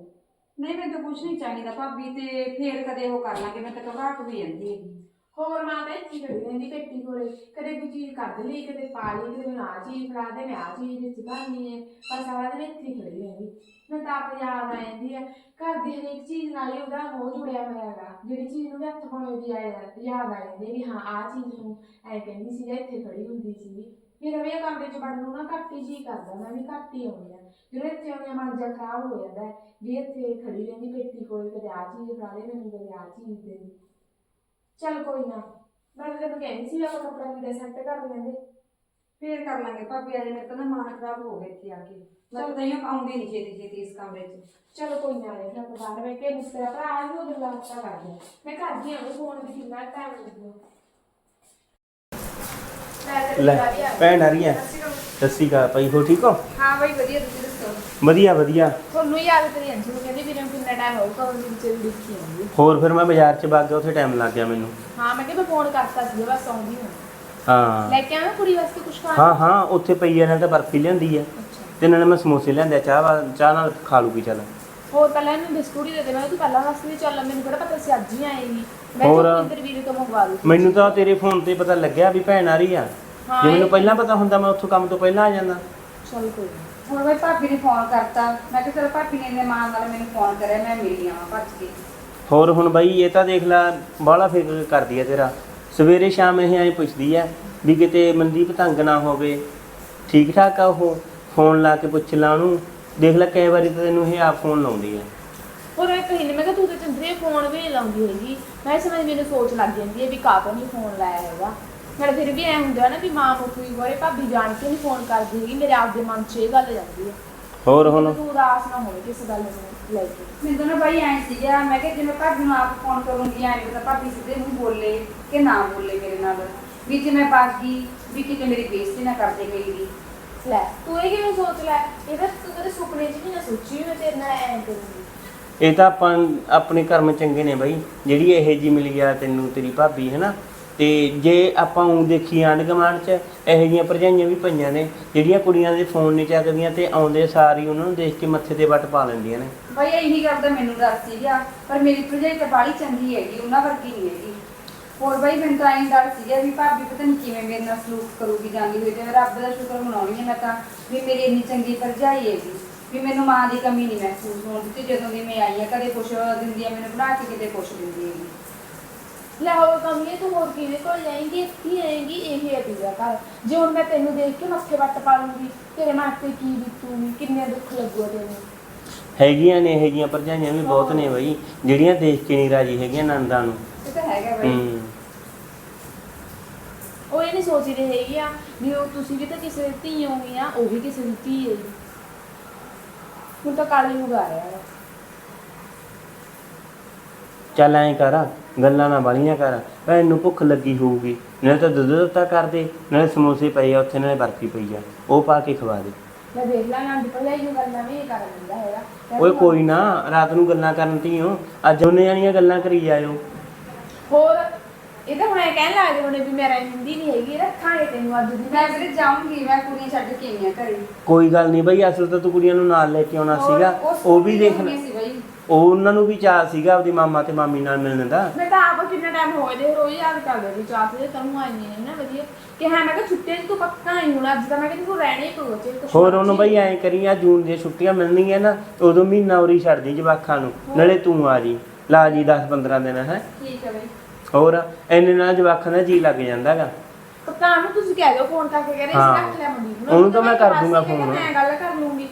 ਨਹੀਂ ਮੈਨੂੰ ਤਾਂ ਕੁਝ ਨਹੀਂ ਚਾਹੀਦਾ ਭਾਬੀ ਤੇ ਫੇਰ ਕਦੇ ਉਹ ਕਰ ਲਾਂਗੇ ਮੈਂ ਤਾਂ ਘਬਰਾਹਟ ਹੋਈ ਜਾਂਦੀ ਹੈਗੀ। ਹੋਰ ਮਾਂ ਤਾਂ ਇੱਥੇ ਹੀ ਖੜੀ ਰਹਿੰਦੀ ਪੇਟੀ ਕੋਲੇ ਕਦੇ ਕੋਈ ਚੀਜ਼ ਕੱਢ ਲਈ ਕਦੇ ਪਾ ਲਈ ਕਦੇ ਮੈਨੂੰ ਆਹ ਚੀਜ਼ ਫੜਾ ਦੇ ਮੈਂ ਆਹ ਚੀਜ਼ ਵਿੱਚ ਭਰਨੀ ਹੈ ਪਰ ਸਾਰਾ ਦਿਨ ਇੱਥੇ ਹੀ ਖੜੀ ਰਹਿੰਦੀ। ਮੈਂ ਤਾਂ ਆਪ ਯਾਦ ਆ ਜਾਂਦੀ ਹੈ ਘਰ ਦੀ ਹਰੇਕ ਚੀਜ਼ ਨਾਲ ਹੀ ਉਹਦਾ ਮੋਹ ਜੁੜਿਆ ਹੋਇਆ ਹੈਗਾ। ਜਿਹੜੀ ਚੀਜ਼ ਨੂੰ ਵੀ ਹੱਥ ਪਾਉਣੇ ਦੀ ਆ ਯਾਦ ਆ ਜਾਂਦੀ ਹੈ ਵੀ ਹਾਂ, ਆਹ ਚੀਜ਼ ਨੂੰ ਐ ਕਹਿੰਦੀ ਸੀ ਜਾਂ ਇੱਥੇ ਖੜੀ ਹੁੰਦੀ ਸੀ ਮੇਰਾ ਵੀ ਇਹ ਕਮਰੇ 'ਚ ਵੜਨ ਨੂੰ ਨਾ ਘੱਟ ਹੀ ਜੀ ਕਰਦਾ, ਮੈਂ ਵੀ ਘੱਟ ਹੀ ਆਉਂਦੀ ਆ। ਜਦੋਂ ਇੱਥੇ ਆਉਂਦੀ ਆ, ਮਨ ਜਿਹਾ ਖਰਾਬ ਹੋ ਜਾਂਦਾ ਹੈ ਵੀ ਇੱਥੇ ਖੜੀ ਰਹਿੰਦੀ, ਪੇਟੀ ਕੋਲ ਕਦੇ ਆਹ ਚੀਜ਼ ਫੜਾ ਦੇ, ਮੈਨੂੰ ਕਦੇ ਆਹ ਚੀਜ਼ ਦੇ ਦੇ। ਚੱਲ ਕੋਈ ਨਾ, ਮੈਂ ਤਾਂ ਤੈਨੂੰ ਕਹਿੰਦੀ ਸੀ ਵੀ ਆਪਾਂ ਕੱਪੜਾ ਲੀੜਾ ਸੈੱਟ ਕਰ ਲੈਂਦੇ। ਫੇਰ ਕਰ ਲਾਂਗੇ ਭਾਬੀ ਅੱਜ ਮੇਰੇ ਤਾਂ ਨਾ ਮਨ ਖਰਾਬ ਹੋ ਗਿਆ ਇੱਥੇ ਆ ਕੇ। ਮੈਂ ਤਾਂ ਇਹ ਆਉਂਦੀ ਨਹੀਂ ਛੇਤੀ ਛੇਤੀ ਇਸ ਕਮਰੇ 'ਚ ਚਲੋ ਕੋਈ ਨਾ ਆਏ ਫਿਰ ਆਪਾਂ ਬਾਹਰ ਬੈ ਕੇ ਮਿਸਤਰਾ ਭਰਾ ਆ ਉਹ ਗੱਲਾਂ ਬਾਤਾਂ ਕਰਦੇ ਆ। ਮੈਂ ਕਰਦੀ ਹਾਂ ਉਹ ਫੋਨ ਵੀ ਕਿੰਨਾ ਟਾਈਮ ਲੱਗੂਗਾ ਲੈ ਭੈਣ ਆ ਰਹੀ ਹੈ ਸਤਿ ਸ਼੍ਰੀ ਅਕਾਲ। ਭਾਈ ਹੋ ਠੀਕ ਹੋ? ਹਾਂ ਬਈ ਵਧੀਆ ਤੁਸੀਂ ਦੱਸੋ? ਵਧੀਆ ਵਧੀਆ। ਤੁਹਾਨੂੰ ਯਾਦ ਕਰੀ ਸੀ ਕਹਿੰਦੀ ਵੀਰੇ ਨੂੰ ਕਿੰਨਾ ਟਾਈਮ ਹੋਊਗਾ ਉਹ ਦਿਨ ਚ ਦੇਖੀ ਆਉਂਦੀ ਹੋਰ ਫਿਰ ਮੈਂ ਬਾਜ਼ਾਰ 'ਚ ਵਗ ਗਿਆ ਉੱਥੇ ਟਾਈਮ ਲੱਗ ਗਿਆ ਮੈਨੂੰ। ਹਾਂ ਮੈਂ ਕਿਹਾ ਮੈਂ ਫੋਨ ਕਰਤਾ ਸੀ ਬਸ ਆਉਂਦੀ ਹਾਂ ਹਾਂ। ਲੈ ਕੇ ਆਵਾਂ ਕੁੜੀ ਵਾਸਤੇ ਕੁਝ ਖਾਣ ਹਾਂ ਹਾਂ ਉੱਥੇ ਪਈ ਆ ਨਾਲ ਤਾਂ ਬਰਫੀ ਲਿਆਂਦੀ ਆ। ਅੱਛਾ। ਤੇ ਨਾਲ ਮੈਂ ਸਮੋਸੇ ਲਿਆਂਦੇ ਆ, ਚਾਹ ਵਾ- ਚਾਹ ਨਾਲ ਖਾ ਲੂਗੀ ਚੱਲ। ਹੋਰ ਪਹਿਲਾਂ ਇਹਨੂੰ ਬਿਸਕੁਟ ਹੀ ਦੇ ਦੇ ਮੈਂ ਕਿਹਾ ਤੂੰ ਪਹਿਲਾਂ ਦੱਸ ਨਹੀਂ ਚੱਲ ਮੈਨੂੰ ਕਿਹੜਾ ਪਤਾ ਸੀ ਅੱਜ ਹੀ ਆਏਗੀ ਮੈਂ ਹੋਰ? ਕਿਹਾ ਇੰਦਰ ਵੀਰੇ ਤੋਂ ਮੰਗਵਾ ਦੂੰ ਮੈਨੂੰ ਤਾਂ ਤੇਰੇ ਫੋਨ ਤੇ ਪਤਾ ਲੱਗਿਆ ਵੀ ਭੈਣ ਆ ਰਹੀ ਆ। ਹਾਂ, ਜੇ ਮੈਨੂੰ ਪਹਿਲਾਂ ਪਤਾ ਹੁੰਦਾ ਮੈਂ ਉੱਥੋਂ ਕੰਮ ਤੋਂ ਪਹਿਲਾਂ ਆ ਜਾਂਦਾ। ਚੱਲ ਕੋਈ ਨਾ। ਹੁਣ ਬਈ ਭਾਬੀ ਨੇ ਫੋਨ ਕਰਤਾ। ਮੈਂ ਕਿਹਾ ਚਲ ਭਾਬੀ ਨੇ ਇੰਨੇ ਮਾਣ ਨਾਲ ਮੈਨੂੰ ਫੋਨ ਕਰਿਆ ਮੈਂ ਮਿਲ ਆਵਾਂ ਭੱਜ ਕੇ। ਹੋਰ ਹੁਣ ਬਾਈ ਇਹ ਤਾਂ ਦੇਖ ਲੈ ਬਾਹਲਾ ਫਿਕਰ ਕਰਦੀ ਆ ਤੇਰਾ। ਸਵੇਰੇ ਸ਼ਾਮ ਇਹ ਐਂ ਪੁੱਛਦੀ ਆ ਵੀ ਕਿਤੇ ਮਨਦੀਪ ਤੰਗ ਨਾ ਹੋਵੇ। ਠੀਕ ਠਾਕ ਆ ਉਹ? ਫੋਨ ਲਾ ਕੇ ਪੁੱਛ ਲਾ ਉਹਨੂੰ। ਦੇਖ ਲੈ ਕਈ ਵਾਰੀ ਤਾਂ ਤੈਨੂੰ ਇਹ ਆਪ ਫੋਨ ਲਾਉਂਦੀ ਆ। ਹੋਰ ਮੈਂ ਕਹੀ ਨਹੀਂ ਮੈਂ ਕਿਹਾ ਤੂੰ ਤੇ ਚੰਦਰੇ ਫੋਨ ਵੀ ਨੀ ਲਾਉਂਦੀ ਹੈਗੀ। ਮੈਂ ਸਮਝ ਮੈਨੂੰ ਸੋਚ ਲੱਗ ਜਾਂਦੀ ਹੈ ਵੀ ਕਾਹਤੋਂ ਨਹੀਂ ਫੋਨ ਲਾਇਆ ਹੈਗਾ। ਨਾਲੇ ਫਿਰ ਵੀ ਐ ਹੁੰਦਾ ਨਾ ਵੀ ਮਾਂ ਮੁੱਕੀ ਗੋਰੇ ਭਾਬੀ ਜਾਣ ਕੇ ਨਹੀਂ ਫੋਨ ਕਰਦੀ ਹੈਗੀ ਮੇਰੇ ਆਪ ਦੇ ਮਨ 'ਚ ਇਹ ਗੱਲ ਜਾਂਦੀ ਹੈ ਹੋਰ ਹੁਣ? ਤੂੰ ਉਦਾਸ ਨਾ ਹੋਵੇ ਕਿਸ ਗੱਲ ਨੂੰ। ਲੈ ਕੇ ਮੈਨੂੰ ਤਾਂ ਨਾ ਬਾਈ ਐਂ ਸੀਗਾ ਮੈਂ ਕਿਹਾ ਜਿਵੇਂ ਭਾਬੀ ਨੂੰ ਆਪ ਫੋਨ ਕਰੂੰਗੀ ਐਂ ਤਾਂ ਭਾਬੀ ਸਿੱਧੇ ਮੂੰਹ ਬੋਲੇ ਕਿ ਨਾ ਬੋਲੇ ਮੇਰੇ ਨਾਲ। ਵੀ ਜੇ ਮੈਂ ਭੱਜ ਗਈ ਵੀ ਕਿਤੇ ਮੇਰੀ ਬੇਇੱਜ਼ਤੀ ਨਾ ਕਰਦੇ ਮੇਰੀ। ਵੀ ਲੈ ਤੂੰ ਇਹ ਕਿਵੇਂ ਸੋਚ ਲੈ? ਇਹਦਾ ਤੂੰ ਕਦੇ ਸੁਪਨੇ 'ਚ ਵੀ ਨਾ ਸੋਚੀ ਵੀ ਮੈਂ ਤੇਰੇ ਨਾਲ ਐਂ ਕਰੂੰਗੀ ਇਹ ਤਾਂ ਆਪਾਂ ਆਪਣੇ ਕਰਮ ਚੰਗੇ ਨੇ ਬਾਈ। ਜਿਹੜੀ ਇਹ ਜੀ ਮਿਲ ਗਿਆ ਤੈਨੂੰ ਤੇਰੀ ਭਾਬੀ ਹੈ ਨਾ ਤੇ ਜੇ ਆਪਾਂ ਉਹ ਦੇਖੀ ਆਂਢ ਗੁਆਂਢ ਚ, ਇਹੋ ਜਿਹੀਆਂ ਭਰਜਾਈਆਂ ਵੀ ਪਈਆਂ ਨੇ, ਜਿਹੜੀਆਂ ਕੁੜੀਆਂ ਦੇ ਫੋਨ ਨਹੀਂ ਚੱਕਦੀਆਂ ਤੇ ਆਉਂਦੇ ਸਾਰ ਹੀ ਉਹਨਾਂ ਨੂੰ ਦੇਖ ਕੇ ਮੱਥੇ ਤੇ ਵੱਟ ਪਾ ਲੈਂਦੀਆਂ ਨੇ। ਭਾਈ ਇਹੀ ਗੱਲ ਤਾਂ ਮੈਨੂੰ ਡਰ ਸੀਗਾ ਪਰ ਮੇਰੀ ਭਰਜਾਈ ਤਾਂ ਬਾਹਲੀ ਚੰਗੀ ਹੈਗੀ, ਉਹਨਾਂ ਵਰਗੀ ਨਹੀਂ ਹੈਗੀ। ਹੋਰ ਬਾਈ ਮੈਨੂੰ ਤਾਂ ਐਂ ਡਰ ਸੀਗਾ ਵੀ ਭਾਬੀ ਪਤਾ ਨਹੀਂ ਕਿਵੇਂ ਮੇਰੇ ਨਾਲ ਸਲੂਕ ਕਰੂਗੀ ਜਾਂਦੀ ਹੋਈ, ਤੇ ਰੱਬ ਦਾ ਸ਼ੁਕਰ ਮਨਾਉਣੀ ਹੈ ਮੈਂ ਤਾਂ ਵੀ ਮੇਰੀ ਇੰਨੀ ਚੰਗੀ ਭਰਜਾਈ ਹੈਗੀ, ਵੀ ਮੈਨੂੰ ਮਾਂ ਦੀ ਕਮੀ ਨਹੀਂ ਮਹਿਸੂਸ ਹੋਣ ਦਿੱਤੀ, ਜਦੋਂ ਦੀ ਮੈਂ ਆਈ ਹਾਂ ਕਦੇ ਕੁਛ ਦਿੰਦੀ ਆ, ਮੈਨੂੰ ਬਣਾ ਕੇ ਕਿਤੇ ਕੁਛ ਦਿੰਦੀ ਹੈਗੀ। ਲੈ ਹੋਰ ਕਮੀਏ ਤੂੰ ਹੋਰ ਕਿਹਦੇ ਕੋਲ ਜਾਏਂਗੀ? ਇੱਥੇ ਆਏਂਗੀ ਇਹ ਹੈ ਤੇਰਾ ਘਰ। ਜੇ ਹੁਣ ਮੈਂ ਤੈਨੂੰ ਦੇਖ ਕੇ ਮੱਥੇ ਵੱਟ ਪਾ ਲੂੰਗੀ ਤੇਰੇ ਮਾਤੇ ਕੀ ਬੀਤੂਗੀ ਕਿੰਨੇ ਦੁੱਖ ਲੱਗੂਗਾ ਤੈਨੂੰ? ਹੈਗੀਆਂ ਨੇ ਜਿਹੀਆਂ ਭਰਜਾਈਆਂ ਵੀ ਬਹੁਤ ਨੇ ਬਾਈ ਜਿਹੜੀਆਂ ਦੇਖ ਕੇ ਨਹੀਂ ਰਾਜੀ ਹੈਗੀਆਂ ਨੰਦਾਂ ਨੂੰ। ਇਹ ਤਾਂ ਹੈਗਾ ਬਾਈ। ਹੂੰ। ਉਹ ਇਹ ਨਹੀਂ ਸੋਚਦੇ ਹੈਗੇ ਆ ਵੀ ਉਹ ਤੁਸੀਂ ਵੀ ਤਾਂ ਕਿਸੇ ਦੀ ਧੀ ਹੋਗੀ ਆ ਉਹ ਵੀ ਕਿਸੇ ਦੀ ਧੀ ਹੈ ਹੁਣ ਤਾਂ ਕਾਲੀ ਨੂੰ ਗਾ ਰਿਹਾ ਹੈ ਚੱਲ ਐਂ ਕਰ। ਗੱਲਾਂ ਨਾ ਬਾਲੀਆਂ ਕਰ ਭੈਣ ਨੂੰ ਭੁੱਖ ਲੱਗੀ ਹੋਊਗੀ। ਨਾਲੇ ਤਾਂ ਦੁੱਧ ਦਿੱਤਾ ਕਰ ਦੇ ਨਾਲੇ ਸਮੋਸੇ ਪਏ ਆ ਉੱਥੇ ਨਾਲੇ ਬਰਫੀ ਪਈ ਆ ਉਹ ਪਾ ਕੇ ਖਵਾ ਦੇ। ਮੈਂ ਦੇਖ ਲਾਂ ਨੰਦ ਭਲਾਈ ਨੂੰ ਗੱਲਾਂ ਵੀ ਕਰ ਲੈਂਦਾ ਹੈਗਾ। ਕਹਿੰਦਾ ਓਏ ਕੋਈ ਨਾ ਰਾਤ ਨੂੰ ਗੱਲਾਂ ਕਰਨ ਤੀਓ ਅੱਜ ਉਹਨੇ ਜਾਣੀਆਂ ਗੱਲਾਂ ਕਰੀ ਜਾਇਓ ਹੋਰ ਇਹ ਤਾਂ ਹੁਣ ਇਹ ਕਹਿਣ ਲੱਗ ਗਏ ਉਹਨੇ ਵੀ ਮੇਰਾ ਹਿੰਦੀ ਨਹੀਂ ਹੈਗੀ ਰੱਖਾਂਗੇ ਤੈਨੂੰ ਅੱਜ ਦੀ ਮੈਂ ਵੀਰੇ ਜਾਊਂਗੀ ਮੈਂ ਕੁੜੀਆਂ ਛੱਡ ਕੇ ਆਈਆਂ ਘਰੇ। ਕੋਈ ਗੱਲ ਨਹੀਂ ਬਈ ਅਸਲ ਤਾਂ ਤੂੰ ਕੁੜੀਆਂ ਨੂੰ ਨਾਲ ਲੈ ਕੇ ਆਉਣਾ ਸੀਗਾ। ਉਹ ਵੀ ਦੇਖਣਾ ਸੀ ਬਾਈ। ਉਹ ਉਹਨਾਂ ਨੂੰ ਵੀ ਚਾਹ ਸੀਗਾ ਆਪਦੀ ਮਾਮਾ ਤੇ ਮਾਮੀ ਨਾਲ ਮਿਲਣ ਦਾ। ਮੈਂ ਤਾਂ ਆਪ ਕਿੰਨਾ ਟਾਈਮ ਹੋ ਗਿਆ ਰੋਜ਼ ਯਾਦ ਕਰਦੇ ਵੀ ਚਾਹ ਤੇ ਤੈਨੂੰ ਆਈ ਨਹੀਂ ਨਾ ਵਧੀਆ। ਕਿ ਹਾਂ ਮੈਂ ਕਿਹਾ ਛੁੱਟੀਆਂ 'ਚ ਤੂੰ ਪੱਕਾ ਆਈ ਹੁਣ ਅੱਜ ਤਾਂ ਮੈਂ ਕਿਹਾ ਤੂੰ ਰਹਿਣਾ ਹੀ ਪਊਗਾ ਤੇ ਹੋਰ ਉਹਨੂੰ। ਬਈ ਐਂ ਕਰੀ ਆ ਜੂਨ ਦੀਆਂ ਛੁੱਟੀਆਂ ਮਿਲਣਗੀਆਂ ਨਾ ਉਦੋਂ ਮਹੀਨਾ ਉਰੀ ਛੱਡ ਦੀ ਜਵਾਖਾਂ ਨੂੰ ਨਾਲੇ ਤੂੰ ਆ ਜੀ ਲਾ ਜੀ 10 15 ਦਿਨ ਹੈ। ਠੀਕ ਹੈ ਬਾਈ। ਹੋਰ ਇੰਨੇ ਨਾਲ ਜਵਾਖਾਂ ਦਾ ਜੀ ਲੱਗ ਜਾਂਦਾਗਾ। ਪੱਕਾ ਨੂੰ ਤੁਸੀਂ ਕਹਿ ਦਿਓ ਫੋਨ ਕਰਕੇ ਕਹਿੰਦੇ ਹਾਂ। ਰੱਖ ਲਿਆ ਮੰਡੀ ਨੂੰ। ਉਹਨੂੰ ਤਾਂ ਮੈਂ ਕਰ ਮਾਸੀ ਦੂੰਗਾ ਕਹਿੰਦਾ ਫੋਨ। ਮੈਂ ਗੱਲ ਕਰ ਲੂੰਗੀ।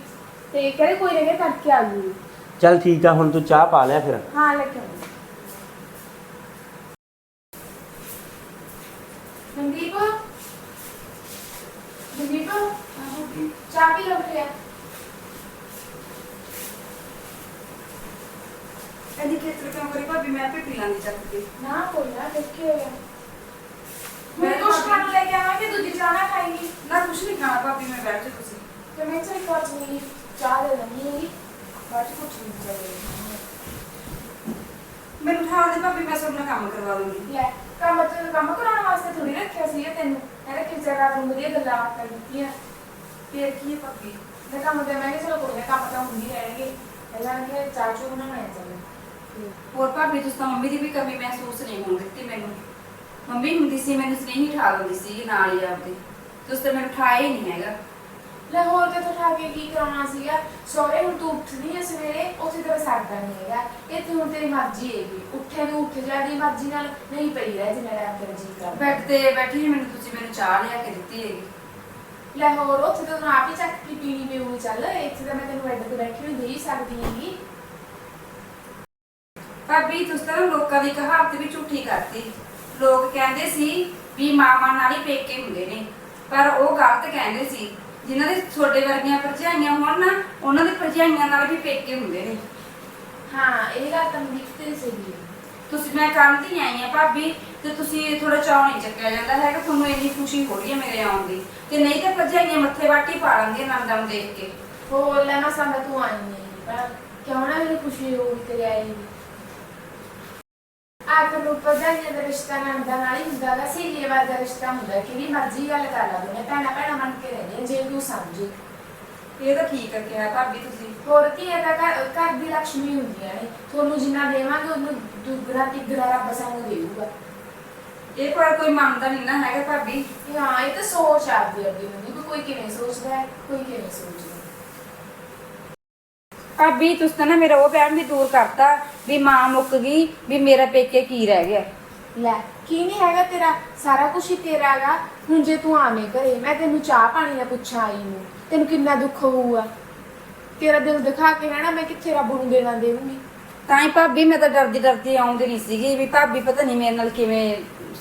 ਤੇ ਕਹਿੰਦੇ ਕੋਈ ਨਾ ਕਰਕੇ ਆ ਜੂਗੀ ਚੱਲ ਠੀਕ ਆ ਹੁਣ ਤੂੰ ਚਾਹ ਪਾ ਲਿਆ ਫਿਰ। ਹਾਂ ਲੈ ਕੇ ਆਉਂਦੀ ਮਨਦੀਪ ਮਨਦੀਪ ਚਾਹ ਪੀ ਲਓ ਫਿਰ। ਇਹਦੀ ਖੇਤਰ ਕਿਉਂ ਕਰੀ ਭਾਬੀ ਮੈਂ ਆਪੇ ਪੀ ਲਾਂਗੀ ਚੱਕ ਕੇ। ਨਾ ਕੋਈ ਨਾ ਦੇਖੀ ਮੈਂ ਕੁਛ ਖਾਣ ਲੈ ਕੇ ਆਵਾਂ ਕਿ ਦੂਜੀ ਚਾਹ ਨਾ ਖਾਏਗੀ। ਨਾ ਕੁਛ ਨਹੀਂ ਖਾਣਾ ਭਾਬੀ ਮੈਂ ਬੈਠ ਜਾ ਤੁਸੀਂ। ਤੇ ਮੈਂ ਚਾਹ ਕਾਚ ਨਹੀਂ ਚਾਹ ਲੈਣੀ ਬਾਅਦ ਕੁਛ ਨਹੀਂ ਚਾਹੀਦਾ ਮੈਨੂੰ ਠਾਲ ਦੇ ਭਾਬੀ ਮੈਂ ਸਭ ਨਾਲ ਕੰਮ ਕਰਵਾ ਦੂੰਗੀ। ਲੈ ਕੰਮ ਤੇ ਕੰਮ ਕਰਾਉਣ ਵਾਸਤੇ ਥੋੜੀ ਰੱਖਿਆ ਸੀ ਤੈਨੂੰ। ਇਹਨੇ ਕਿਸ ਜਗ੍ਹਾ ਨੂੰ ਵਧੀਆ ਗੱਲਾਂ ਬਾਤਾਂ ਕੀਤੀਆਂ। ਫੇਰ ਕੀ ਹੈ ਭਾਬੀ? ਤੇ ਕੰਮ ਤੇ ਮੈਂ ਕਿਹਾ ਚਲੋ ਕੋਈ ਨਾ ਕੰਮ ਤਾਂ ਹੁੰਦੀ ਰਹਿਣਗੇ। ਪਹਿਲਾਂ ਕਿ ਚਾਚੂ ਬਣਾਉਣਾ ਚੱਲ। ਹੋਰ ਭਾਬੀ ਤੁਸੀਂ ਤਾਂ ਮੰਮੀ ਦੀ ਵੀ ਕਮੀ ਮਹਿਸੂਸ ਨਹੀਂ ਹੋਣ ਦਿੱਤੀ ਮੈਨੂੰ। ਮੰਮੀ ਹੁੰਦੀ ਸੀ ਮੈਨੂੰ ਸਨੇਹੀ ਠਾ ਦਿੰਦੀ ਸੀ ਨਾਲ ਹੀ ਆਪਦੇ। ਤੁਸੀਂ ਤਾਂ ਮੈਨੂੰ ਠਾਇਆ ਹੀ ਨਹੀਂ ਹੈਗਾ। ਲੈ ਹੋਰ ਤੇ ਉਠਾ ਕੇ ਕੀ ਕਰਾਉਣਾ ਸੀਗਾ? ਸਹੁਰੇ ਹੁਣ ਤੂੰ ਉੱਠਦੀ ਹੈ ਸਵੇਰੇ ਉੱਥੇ ਤੇਰਾ ਸਰਦਾ ਨਹੀਂ ਹੈਗਾ। ਇੱਥੇ ਹੁਣ ਤੇਰੀ ਮਰਜ਼ੀ ਹੈਗੀ। ਉੱਠੇ ਨੂੰ ਉੱਠ ਜਾਦੀ ਮਰਜ਼ੀ ਨਾਲ ਨਹੀਂ ਪਈ ਰਹਿ ਜਿੰਨਾ ਟਾਈਮ ਤੇਰਾ ਜੀ ਕਰਦਾ। ਬੈੱਡ ਤੇ ਬੈਠੀ ਮੈਨੂੰ ਤੁਸੀਂ ਮੈਨੂੰ ਚਾਹ ਲਿਆ ਕੇ ਦਿੱਤੀ ਹੈਗੀ। ਲੈ ਹੋਰ ਉੱਥੇ ਤਾਂ ਆਪ ਹੀ ਚੱਕ ਕੇ ਪੀਣੀ ਪੀਊਗੀ ਚੱਲ। ਇੱਥੇ ਤਾਂ ਮੈਂ ਤੈਨੂੰ ਬੈੱਡ ਤੇ ਬੈਠੀ ਨੂੰ ਦੇ ਹੀ ਸਕਦੀ ਹੈਗੀ। ਭਾਬੀ ਤੁਸੀਂ ਤਾਂ ਨਾ ਲੋਕਾਂ ਦੀ ਕਹਾਵਤ ਵੀ ਝੂਠੀ ਕਰਤੀ। ਲੋਕ ਕਹਿੰਦੇ ਸੀ ਵੀ ਮਾਮਾ ਨਾਲ ਹੀ ਪੇਕੇ ਹੁੰਦੇ ਨੇ। ਪਰ ਉਹ ਗਲਤ ਕਹਿੰਦੇ ਸੀ। ਜਿਨ੍ਹਾਂ ਦੇ ਛੋਟੇ ਵਰਗੀਆਂ ਭਰਜਾਈਆਂ ਹੋਣ ਨਾ ਉਹਨਾਂ ਦੇ ਭਰਜਾਈਆਂ ਨਾਲ ਵੀ ਪੇਕੇ ਹੁੰਦੇ ਨੇ। ਹਾਂ ਇਹ ਗੱਲ ਤਾਂ ਮੇਰੀ ਤੇ ਸਹੀ ਹੈ। ਤੁਸੀਂ ਮੈਂ ਕੰਮ ਤੇ ਹੀ ਆਈ ਆ ਭਾਬੀ ਤੇ ਤੁਸੀਂ ਥੋੜਾ ਚਾਅ ਨਹੀਂ ਚੱਕਿਆ ਜਾਂਦਾ ਹੈਗਾ। ਤੁਹਾਨੂੰ ਇੰਨੀ ਖੁਸ਼ੀ ਹੋ ਰਹੀ ਹੈ ਮੇਰੇ ਆਉਣ ਦੀ। ਤੇ ਨਹੀਂ ਤਾਂ ਭਰਜਾਈਆਂ ਮੱਥੇ ਵਾਟੀ ਪਾ ਲੈਂਦੀਆਂ ਨੰਦਾਂ ਨੂੰ ਦੇਖ ਕੇ। ਹੋਰ ਲੈ ਮੈਂ ਸੰਗ ਤੂੰ ਆਈ ਨਹੀਂ ਪਰ ਕਿਉਂ ਨਾ ਮੈਨੂੰ ਖੁਸ਼ੀ ਹੋ ਗਈ ਤੇਰੇ ਆਈ ਦੀ? ਆਖਰ ਨੂੰ ਪਜਾਈਆਂ ਦਾ ਰਿਸ਼ਤਾ ਨੰਦਾ ਨਾਲ ਹੀ ਹੁੰਦਾ ਗਾ ਸਹੇਲੀ ਵਰਗਾ ਰਿਸ਼ਤਾ ਹੁੰਦਾ ਕਿਹੜੀ ਮਰਜ਼ੀ ਗੱਲ ਕਰ ਲਾ ਦੁਨੇ ਭੈਣਾ ਭੈਣਾ ਮੰਨ ਕੇ ਰਹਿੰਦੇ ਆ, ਜੇ ਤੂੰ ਸਮਝੇ ਇਹ ਤਾਂ ਠੀਕ ਕਿਹਾ ਭਾਬੀ ਤੁਸੀਂ ਹੋਰ ਕੀ ਹੈ ਤਾਂ ਘਰ ਘਰ ਦੀ ਲక్ష్ਮੀ ਹੁੰਦੀਆਂ ਨੇ ਤੁਹਾਨੂੰ ਜਿੰਨਾ ਦੇਵਾਂਗੇ ਉਹਨੂੰ ਦੁੱਗਣਾ ਤਿੱਗਣਾ ਰੱਬ ਸਾਨੂੰ ਦੇਊਗਾ ਇਹ ਪਰ ਕੋਈ ਮੰਨਦਾ ਨਹੀਂ ਨਾ ਹੈਗਾ ਭਾਬੀ ਇਹ ਹਾਂ ਇਹ ਤਾਂ ਸੋਚ ਆਪਦੀ ਹੁੰਦੀ ਕੋਈ ਕਿਵੇਂ ਸੋਚਦਾ ਹੈ ਕੋਈ ਕਿਵੇਂ ਸੋਚਦਾ ਹੈ। ਭਾਬੀ ਤੁਸੀਂ ਤਾਂ ਨਾ ਮੇਰਾ ਉਹ ਵਹਿਮ ਵੀ ਦੂਰ ਕਰਤਾ ਵੀ ਮਾਂ ਮੁੱਕ ਗਈ ਵੀ ਮੇਰਾ ਪੇਕੇ ਕੀ ਰਹਿ ਗਿਆ। ਲੈ ਕੀ ਨਹੀਂ ਹੈਗਾ ਤੇਰਾ? ਸਾਰਾ ਕੁਝ ਹੀ ਤੇਰਾ ਹੈਗਾ। ਹੁਣ ਜੇ ਤੂੰ ਆਵੇਂ ਘਰੇ ਮੈਂ ਤੈਨੂੰ ਚਾਹ ਪਾਣੀ ਦਾ ਪੁੱਛਾਂ ਆਈ ਨੂੰ। ਤੈਨੂੰ ਕਿੰਨਾ ਦੁੱਖ ਹੋਊਗਾ। ਤੇਰਾ ਦਿਲ ਦਿਖਾ ਕੇ ਰਹਿਣਾ ਮੈਂ ਕਿੱਥੇ ਰੱਬ ਨੂੰ ਦੇਣਾ ਦੇਵਾਂਗੀ ਤਾਂ ਹੀ ਭਾਬੀ ਮੈਂ ਤਾਂ ਡਰਦੀ ਡਰਦੀ ਆਉਂਦੀ ਨਹੀਂ ਸੀਗੀ ਵੀ ਭਾਬੀ ਪਤਾ ਨਹੀਂ ਮੇਰੇ ਨਾਲ ਕਿਵੇਂ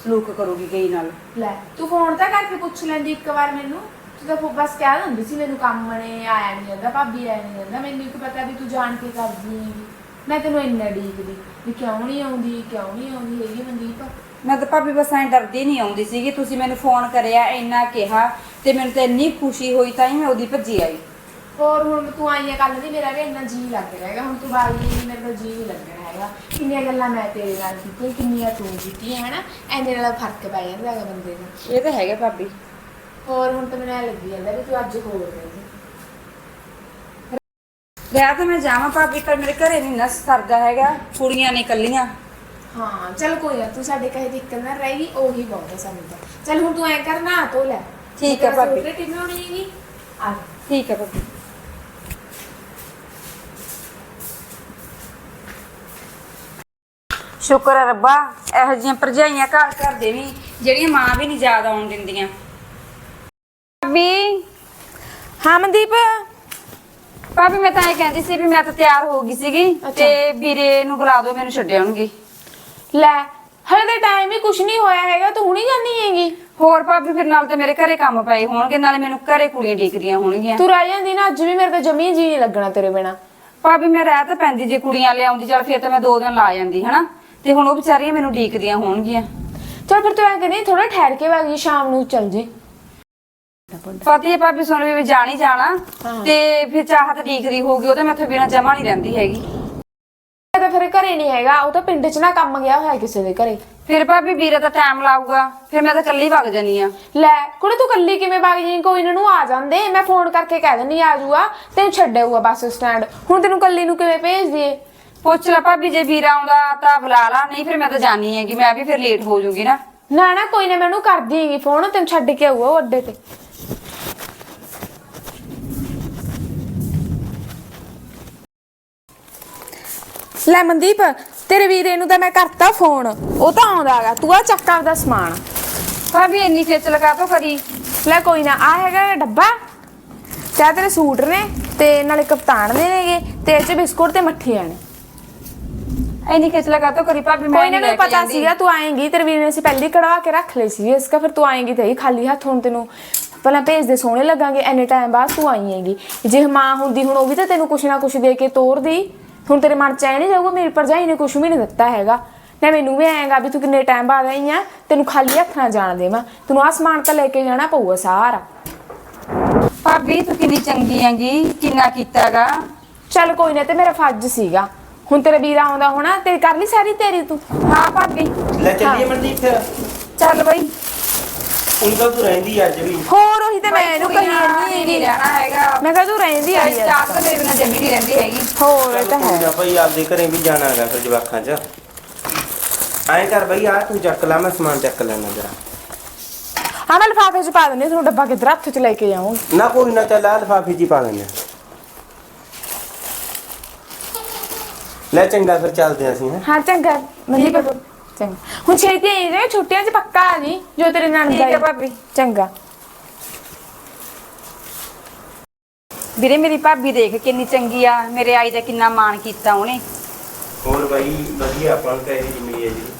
ਸਲੂਕ ਕਰੂਗੀ ਗਈ ਨਾਲ। ਲੈ ਤੂੰ ਫੋਨ ਤਾਂ ਕਰਕੇ ਪੁੱਛ ਲੈਂਦੀ ਇੱਕ ਵਾਰ ਮੈਨੂੰ। ਤੂੰ ਤਾਂ ਫੋ- ਬਸ ਕਹਿ ਦਿੰਦੀ ਸੀ ਮੈਨੂੰ ਕੰਮ ਨੇ ਆਇਆ ਨਹੀਂ ਜਾਂਦਾ ਭਾਬੀ ਆਇਆ ਨਹੀਂ ਜਾਂਦਾ ਮੈਨੂੰ ਇੱਕ ਪਤਾ ਵੀ ਤੂੰ ਜਾਣ ਕੇ ਕਰਦੀ ਹੈਗੀ। ਮੈਂ ਤੈਨੂੰ ਇੰਨਾ ਡੀਕਦੀ ਵੀ ਕਿਉਂ ਨਹੀਂ ਆਉਂਦੀ ਕਿਉਂ ਨਹੀਂ ਆਉਂਦੀ ਹੈਗੀ ਮਨਦੀਪ? ਮੈਂ ਤਾਂ ਭਾਬੀ ਬਸ ਐਂ ਡਰਦੀ ਨਹੀਂ ਆਉਂਦੀ ਸੀਗੀ ਤੁਸੀਂ ਮੈਨੂੰ ਫੋਨ ਕਰਿਆ ਇੰਨਾ ਕਿਹਾ ਤੇ ਮੈਨੂੰ ਤਾਂ ਇੰਨੀ ਖੁਸ਼ੀ ਹੋਈ ਤਾਂ ਹੀ ਮੈਂ ਉਹਦੀ ਭੱਜੀ ਆਈ। ਹੋਰ ਹੁਣ ਤੂੰ ਆਈ ਹੈ ਕੱਲ ਦੀ ਮੇਰਾ ਵੀ ਇੰਨਾ ਜੀ ਲੱਗ ਰਿਹਾ ਹੈਗਾ ਹੁਣ ਤੂੰ ਬਾਈ ਨਹੀਂ ਮੇਰੇ ਕੋਲ ਜੀ ਨਹੀਂ ਲੱਗਣਾ ਹੈਗਾ। ਕਿੰਨੀਆਂ ਗੱਲਾਂ ਮੈਂ ਤੇਰੇ ਨਾਲ ਕੀਤੀਆਂ ਕਿੰਨੀਆਂ ਤੂੰ ਕੀਤੀਆਂ ਹਨਾ? ਐਨੇ ਨਾਲ ਫ਼ਰਕ ਪੈ ਜਾਂਦਾ ਹੈਗਾ ਬੰਦੇ ਦਾ। ਇਹ ਤਾਂ ਹੈਗਾ ਭਾਬੀ। ਹੋਰ ਹੁਣ ਤਾਂ ਮੈਨੂੰ ਐ ਲੱਗੀ ਜਾਂਦਾ ਵੀ ਤੂੰ ਅੱਜ ਹੋਰ ਰਹੀ ਵਿਆਹ ਤਾਂ ਮੈਂ ਜਾਵਾਂ ਭਾਬੀ ਪਰ ਮੇਰੇ ਘਰੇ ਨਹੀਂ ਨਾ ਸਰਦਾ ਹੈਗਾ ਕੁੜੀਆਂ ਨੇ ਕੱਲੀਆਂ ਹਾਂ ਚੱਲ ਕੋਈ ਨਾ ਤੂੰ ਸਾਡੇ ਕਹੇ ਦਿੱਕਤ ਨਾ ਰਹੇਗੀ ਉਹੀ ਬਹੁਤ ਹੈ ਸਾਨੂੰ ਤਾਂ। ਚੱਲ ਹੁਣ ਤੂੰ ਐ ਕਰ ਨਾ ਧੋ ਲੈ। ਠੀਕ ਹੈ ਭਾਬੀ। ਰੋਟੀ ਬਣਾਉਣੀ ਹੈਗੀ? ਆ। ਠੀਕ ਹੈ ਭਾਬੀ। ਸ਼ੁਕਰ ਹੈ ਰੱਬਾ ਇਹੋ ਜਿਹੀਆਂ ਭਰਜਾਈਆਂ ਘਰ ਘਰ ਦੇ ਵੀ ਜਿਹੜੀਆਂ ਮਾਂ ਵੀ ਨਹੀਂ ਯਾਦ ਆਉਣ ਦਿੰਦੀਆਂ। ਭਾਬੀ। ਹਾਂ ਮਨਦੀਪ ਭਾਬੀ ਮੈਂ ਤਾਂ ਇਹ ਕਹਿੰਦੀ ਸੀ ਵੀ ਮੈਂ ਤਾਂ ਤਿਆਰ ਹੋ ਗਈ ਸੀਗੀ ਤੇ ਵੀਰੇ ਨੂੰ ਬੁਲਾ ਦਿਓ ਮੈਨੂੰ ਛੱਡ ਆਉਣਗੇ। ਲੈ ਹਲੇ ਤਾਂ ਟਾਈਮ ਹੀ ਕੁਛ ਨਹੀਂ ਹੋਇਆ ਹੈਗਾ ਤੂੰ ਹੁਣੀ ਜਾਣੀ ਹੈਗੀ। ਹੋਰ ਭਾਬੀ ਫਿਰ ਨਾਲ ਤੇ ਮੇਰੇ ਘਰੇ ਕੰਮ ਪਏ ਹੋਣਗੇ ਨਾਲੇ ਮੈਨੂੰ ਘਰੇ ਕੁੜੀਆਂ ਡੀਕਦੀਆਂ ਹੋਣਗੀਆਂ। ਤੂੰ ਰਹਿ ਜਾਂਦੀ ਨਾ ਅੱਜ ਵੀ ਮੇਰੇ ਤਾਂ ਜਮੀ ਜੀ ਨਹੀਂ ਲੱਗਣਾ ਤੇਰੇ ਬਿਨਾ। ਭਾਬੀ ਮੈਂ ਰਹਿ ਤਾਂ ਪੈਂਦੀ ਜੇ ਕੁੜੀਆਂ ਲਿਆਉਂਦੀ ਚਲ ਫਿਰ ਤਾਂ ਮੈਂ ਦੋ ਦਿਨ ਲਾ ਜਾਂਦੀ ਹਨਾ? ਤੇ ਹੁਣ ਉਹ ਵਿਚਾਰੀਆਂ ਮੈਨੂੰ ਡੀਕਦੀਆਂ ਹੋਣਗੀਆਂ। ਚਲ ਫਿਰ ਤੂੰ ਐ ਕਹਿੰਦੀ ਥੋੜਾ ਠਹਿਰ ਕੇ ਵਾਗੀ ਸ਼ਾਮ ਨੂੰ ਚੱਲ ਜੇ। ਪਤੀ। ਹੈ ਭਾਬੀ ਸੁਣ ਵੀ ਜਾਣੀ ਜਾਣਾ ਤੇ ਫਿਰ ਚਾਹਤ ਡੀਕਦੀ ਹੋਊਗੀ ਉਹ ਤਾਂ ਮੈਥੋਂ ਬਿਨਾ ਜਮਾ ਨਹੀਂ ਰਹਿੰਦੀ ਹੈਗੀ। ਮੈਂ ਤਾਂ ਫਿਰ ਘਰੇ ਨਹੀਂ ਹੈਗਾ ਉਹ ਤਾਂ ਪਿੰਡ 'ਚ ਨਾ ਕੰਮ ਗਿਆ ਹੋਇਆ ਕਿਸੇ ਦੇ ਘਰੇ। ਫਿਰ ਭਾਬੀ ਵੀਰੇ ਤਾਂ ਟਾਈਮ ਲਾਊਗਾ ਫਿਰ ਮੈਂ ਤਾਂ ਇਕੱਲੀ ਵਗ ਜਾਨੀ ਆ। ਲੈ ਕੁੜੇ ਤੂੰ ਕੱਲੀ ਕਿਵੇਂ ਵਗ ਜਾਈਂ? ਕੋਈ ਇਹਨਾਂ ਨੂੰ ਆ ਜਾਂਦੇ ਮੈਂ ਫੋਨ ਕਰਕੇ ਕਹਿ ਦਿੰਦੀ ਆ ਜਾਊਗਾ ਤੈਨੂੰ ਛੱਡਿਆਊਗਾ ਬੱਸ ਸਟੈਂਡ ਹੁਣ ਤੈਨੂੰ ਕੱਲੀ ਨੂੰ ਕਿਵੇਂ ਭੇਜ ਦਈਏ? ਪੁੱਛ ਲੈ ਭਾਬੀ ਜੇ ਵੀਰਾ ਆਉਂਦਾ ਤਾਂ ਬੁਲਾ ਲਾ ਨਹੀਂ ਫਿਰ ਮੈਂ ਤਾਂ ਜਾਣੀ ਹੈਗੀ ਮੈਂ ਵੀ ਫਿਰ ਲੇਟ ਹੋ ਜਾਊਂਗੀ ਨਾ। ਨਾ ਨਾ ਕੋਈ ਨਾ ਮੈਂ ਉਹਨੂੰ ਕਰਦੀ ਹੈਗੀ ਫੋਨ ਤੈਨੂੰ ਛੱਡ ਕੇ ਆਊਗਾ ਉਹ ਅੱਡੇ ਤੇ। ਲੈ ਮਨਦੀਪ ਤੇਰੇ ਵੀਰੇ ਨੂੰ ਤਾਂ ਮੈਂ ਕਰਤਾ ਫੋਨ। ਉਹ ਤਾਂ ਆਉਂਦਾ ਹੈਗਾ। ਤੂੰ ਆ ਚੱਕ ਆਪਦਾ ਸਮਾਨ। ਭਾਬੀ ਇੰਨੀ ਖੇਚਲ ਕਾਹਤੋਂ ਕਰੀ। ਲੈ ਕੋਈ ਨਾ ਆ ਹੈਗਾ ਇਹ ਡੱਬਾ। ਤੇ ਆਹ ਤੇਰੇ ਸੂਟ ਨੇ ਤੇ ਨਾਲੇ ਕਪਤਾਨ ਦੇ ਨੇਗੇ ਤੇ ਇਹ ਚ ਬਿਸਕੁਟ ਤੇ ਮੱਠੀਆਂ ਨੇ ਇੰਨੀ ਖੇਚਲ ਕਾਹਤੋਂ ਕਰੀ ਭਾਬੀ ਮੈਂ ਕੋਈ ਨਾ ਨਹੀਂ ਪਤਾ। ਸੀਗਾ ਤੂੰ ਆਏਂਗੀ। ਤੇਰੇ ਵੀਰ ਨੇ ਅਸੀਂ ਪਹਿਲੀ ਕਢਵਾ ਕੇ ਰੱਖ ਲਈ ਸੀ ਇਸ ਕਾ ਫਿਰ ਤੂੰ ਆਏਂਗੀ ਤੇ ਹੀ ਖਾਲੀ ਹੱਥ ਹੁਣ ਤੈਨੂੰ। ਪਹਿਲਾਂ ਭੇਜ ਦੇ ਸੋਹਣੇ ਲੱਗਾਂਗੇ ਐਨੇ ਟਾਈਮ ਬਾਅਦ ਤੂੰ ਆਈ ਹੈਗੀ। ਜੇ ਮਾਂ ਹੁੰਦੀ ਹੁਣ ਉਹ ਵੀ ਤਾਂ ਤੈਨੂੰ ਕੁਛ ਨਾ ਕੁਛ ਦੇ ਕੇ ਤੋਰਦੀ। ਹੁਣ ਤੇਰੇ ਮਨ ਚ ਐ ਨਹੀਂ ਜਾਊਗਾ ਮੇਰੀ ਭਰਜਾਈ ਨੇ ਕੁਛ ਵੀ ਨਹੀਂ ਦਿੱਤਾ ਹੈਗਾ। ਨਾ ਮੈਨੂੰ ਵੀ ਆਏਗਾ ਵੀ ਤੂੰ ਕਿੰਨੇ ਟਾਈਮ ਬਾਅਦ ਆਈ ਆ ਤੈਨੂੰ ਖਾਲੀ ਹੱਥ ਨਾ ਜਾਣ ਦੇਵਾਂ। ਤੈਨੂੰ ਆਸਮਾਨ ਤਾਂ ਲੈ ਕੇ ਜਾਣਾ ਪਊਗਾ ਸਾਰਾ। ਭਾਬੀ ਤੂੰ ਕਿੰਨੀ ਚੰਗੀ ਹੈਗੀ ਕਿੰਨਾ ਕੀਤਾਗਾ? ਚੱਲ ਕੋਈ ਨਾ ਤੇ ਮੇਰਾ ਫਰਜ਼ ਸੀਗਾ। ਹੁਣ ਤੇਰਾ ਵੀਰ ਆਉਂਦਾ ਹੋਣਾ ਤੇ ਕਰ ਲਈ ਸਾਰੀ ਤੇਰੀ ਤੂੰ। ਹਾਂ ਭਾਬੀ। ਲੈ ਚੱਲੀਏ ਮਨਦੀਪ ਫਿਰ। ਚੱਲ ਬਈ। ਹੁਣ ਤਾਂ ਤੂੰ ਰਹਿੰਦੀ ਅੱਜ ਵੀ। ਹੋਰ ਉਹੀ ਤੇ ਮੈਂ ਇਹਨੂੰ ਕਹੀ ਜਾਂਦੀ ਨਹੀਂ ਹੈਗੀ ਰਹਿਣਾ ਹੈਗਾ। ਮੈਂ ਕਿਹਾ ਤੂੰ ਰਹਿੰਦੀ ਆ ਚਾਹ ਤਾਂ ਮੇਰੇ ਬਿਨਾਂ ਜੰਮੀ ਨਹੀਂ ਰਹਿੰਦੀ ਹੈਗੀ। ਹੋਰ ਇਹ ਤਾਂ ਕੋਈ ਹੈ। ਨਾ ਭਾਈ ਆਪਦੇ ਘਰੇ ਵੀ ਜਾਣਾ ਹੈਗਾ ਫਿਰ ਜਵਾਖਾਂ 'ਚ। ਐਂ ਕਰ ਬਈ ਆ ਤੂੰ ਚੱਕ ਲਾ ਮੈਂ ਸਮਾਨ ਚੱਕ ਲੈਣਾ ਜਰਾ। ਹਾਂ ਮੈਂ ਲਿਫਾਫੇ ਚ ਪਾ ਦਿੰਦੀ ਹਾਂ, ਤੁਹਾਨੂੰ ਡੱਬਾ ਕਿੱਧਰ ਹੱਥ ਚ ਲੈ ਕੇ ਜਾਵਾਂਗੀ ਨਾ ਕੋਈ ਨਾ ਚੱਲ ਆ ਲਿਫਾਫੇ 'ਚ ਹੀ ਪਾ ਲੈਂਦੇ ਹਾਂ। ਲੈ ਚੰਗਾ ਫਿਰ ਚੱਲਦੇ ਹਾਂ ਅਸੀਂ ਹੈਂ। ਹਾਂ ਚੰਗਾ। ਮਨਦੀਪ ਚੰਗਾ। ਹੁਣ ਛੇਤੀ ਆਈ ਜੇ ਛੁੱਟੀਆਂ ਚ ਪੱਕਾ ਆ ਜੀ ਜੋ ਤੇਰੇ ਨਾਲ ਠੀਕ ਹੈ ਜਾਏ ਭਾਬੀ। ਚੰਗਾ। ਵੀਰੇ ਮੇਰੀ ਭਾਬੀ ਦੇਖ ਕਿੰਨੀ ਚੰਗੀ ਆ। ਮੇਰੇ ਆਈ ਦਾ ਕਿੰਨਾ ਮਾਣ ਕੀਤਾ ਉਹਨੇ। ਹੋਰ ਬਾਈ ਵਧੀਆ ਆਪਾਂ ਨੂੰ ਤਾਂ ਇਹ ਹੈ ਜੀ।